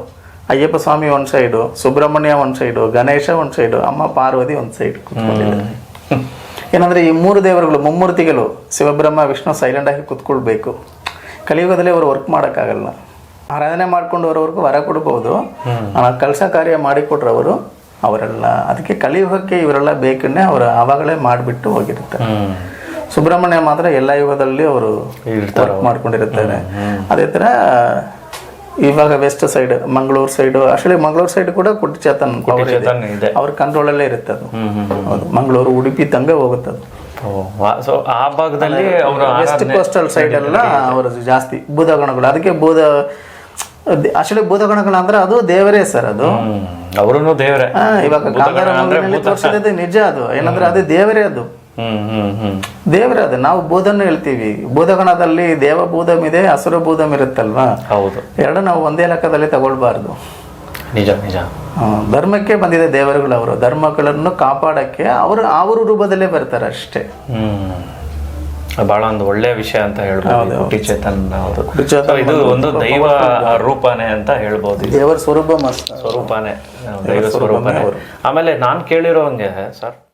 ಅಯ್ಯಪ್ಪ ಸ್ವಾಮಿ ಒಂದ್ ಸೈಡು ಸುಬ್ರಹ್ಮಣ್ಯ ಒಂದ್ ಸೈಡು ಗಣೇಶ ಒಂದ್ ಸೈಡು ಅಮ್ಮ ಪಾರ್ವತಿ ಒಂದ್ ಸೈಡ್ ಏನಂದ್ರೆ ಈ ಮೂರು ದೇವರುಗಳು ಮುಮ್ಮೂರ್ತಿಗಳು ಶಿವಬ್ರಹ್ಮ ವಿಷ್ಣು ಸೈಲೆಂಟ್ ಆಗಿ ಕುತ್ಕೊಳ್ಬೇಕು. ಕಲಿಯುಗದಲ್ಲಿ ಅವರು ವರ್ಕ್ ಮಾಡೋಕ್ಕಾಗಲ್ಲ. ಆರಾಧನೆ ಮಾಡ್ಕೊಂಡು ಬರೋವರೆಗೂ ವರ ಕೊಡ್ಬೋದು. ಕೆಲಸ ಕಾರ್ಯ ಮಾಡಿಕೊಟ್ರವರು ಅವರೆಲ್ಲ ಅದಕ್ಕೆ ಕಲಿಯುಗಕ್ಕೆ ಇವರೆಲ್ಲ ಬೇಕನ್ನೇ ಅವರು ಆವಾಗಲೇ ಮಾಡಿಬಿಟ್ಟು ಹೋಗಿರ್ತಾರೆ ಸುಬ್ರಹ್ಮಣ್ಯ ಮಾತ್ರ ಎಲ್ಲ ಯುಗದಲ್ಲಿ ಅವರು ಮಾಡ್ಕೊಂಡಿರುತ್ತಾರೆ ಅದೇ ಥರ ಇವಾಗ west side Mangaluru side actually Mangaluru side ಕೂಡ ಇದೆ. ಚೇತನ್ ಅವ್ರ ಕಂಟ್ರೋಲಲ್ಲೇ ಇರುತ್ತೆ ಅದು. ಹೌದು ಮಂಗಳೂರು ಉಡುಪಿ ತಂಗ ಹೋಗುತ್ತೆ ಅದು. ಸೊ ಆ ಭಾಗದಲ್ಲಿ ಅವರ ವೆಸ್ಟ್ ಕೋಸ್ಟಲ್ ಸೈಡ್ ಎಲ್ಲ ಅವರು ಜಾಸ್ತಿ ಬೂದಗಣಗಳು ಅದಕ್ಕೆ ಬೂದ ಆಕ್ಚುಲಿ ಭೂತಗಣಗಳು ಅಂದ್ರೆ ಅದು ದೇವರೇ ಸರ್ ಅದು. ಅವರೂ ದೇವರೇ. ಇವಾಗ ತೋರಿಸಿದ ನಿಜ ಅದು. ಏನಂದ್ರೆ ಅದು ದೇವರೇ ಅದು. ಹ್ಮ್ ಹ್ಮ್ ಹ್ಮ್. ದೇವರೇ ಅದು. ನಾವು ಬೋಧನ ಹೇಳ್ತೀವಿ. ಬೋಧಗಣದಲ್ಲಿ ದೇವ ಬೋಧಮ್ ಇದೆ ಹಸುರ ಬೋಧಮ್ ಇರುತ್ತಲ್ವಾ? ಹೌದು. ಎರಡು ನಾವು ಒಂದೇ ಲೆಕ್ಕದಲ್ಲಿ ತಗೊಳ್ಬಾರ್ದು. ನಿಜ ನಿಜ. ಧರ್ಮಕ್ಕೆ ಬಂದಿದೆ ದೇವರುಗಳು ಅವರು ಧರ್ಮಗಳನ್ನು ಕಾಪಾಡಕ್ಕೆ ಅವರು ಅವರು ರೂಪದಲ್ಲೇ ಬರ್ತಾರೆ ಅಷ್ಟೇ. ಹ್ಮ್. ಬಹಳ ಒಂದು ಒಳ್ಳೆ ವಿಷಯ ಅಂತ ಹೇಳ್ಬೋದು. ಕುಟಿ ಚೇತನ್ ಹೌದು. ಇದು ಒಂದು ದೈವ ರೂಪನೇ ಅಂತ ಹೇಳ್ಬೋದು. ದೇವರ ಸ್ವರೂಪ ಸ್ವರೂಪನೇ. ದೈವ ಸ್ವರೂಪನೇ ಆಮೇಲೆ ನಾನ್ ಕೇಳಿರೋ ಹಂಗೆ ಸರ್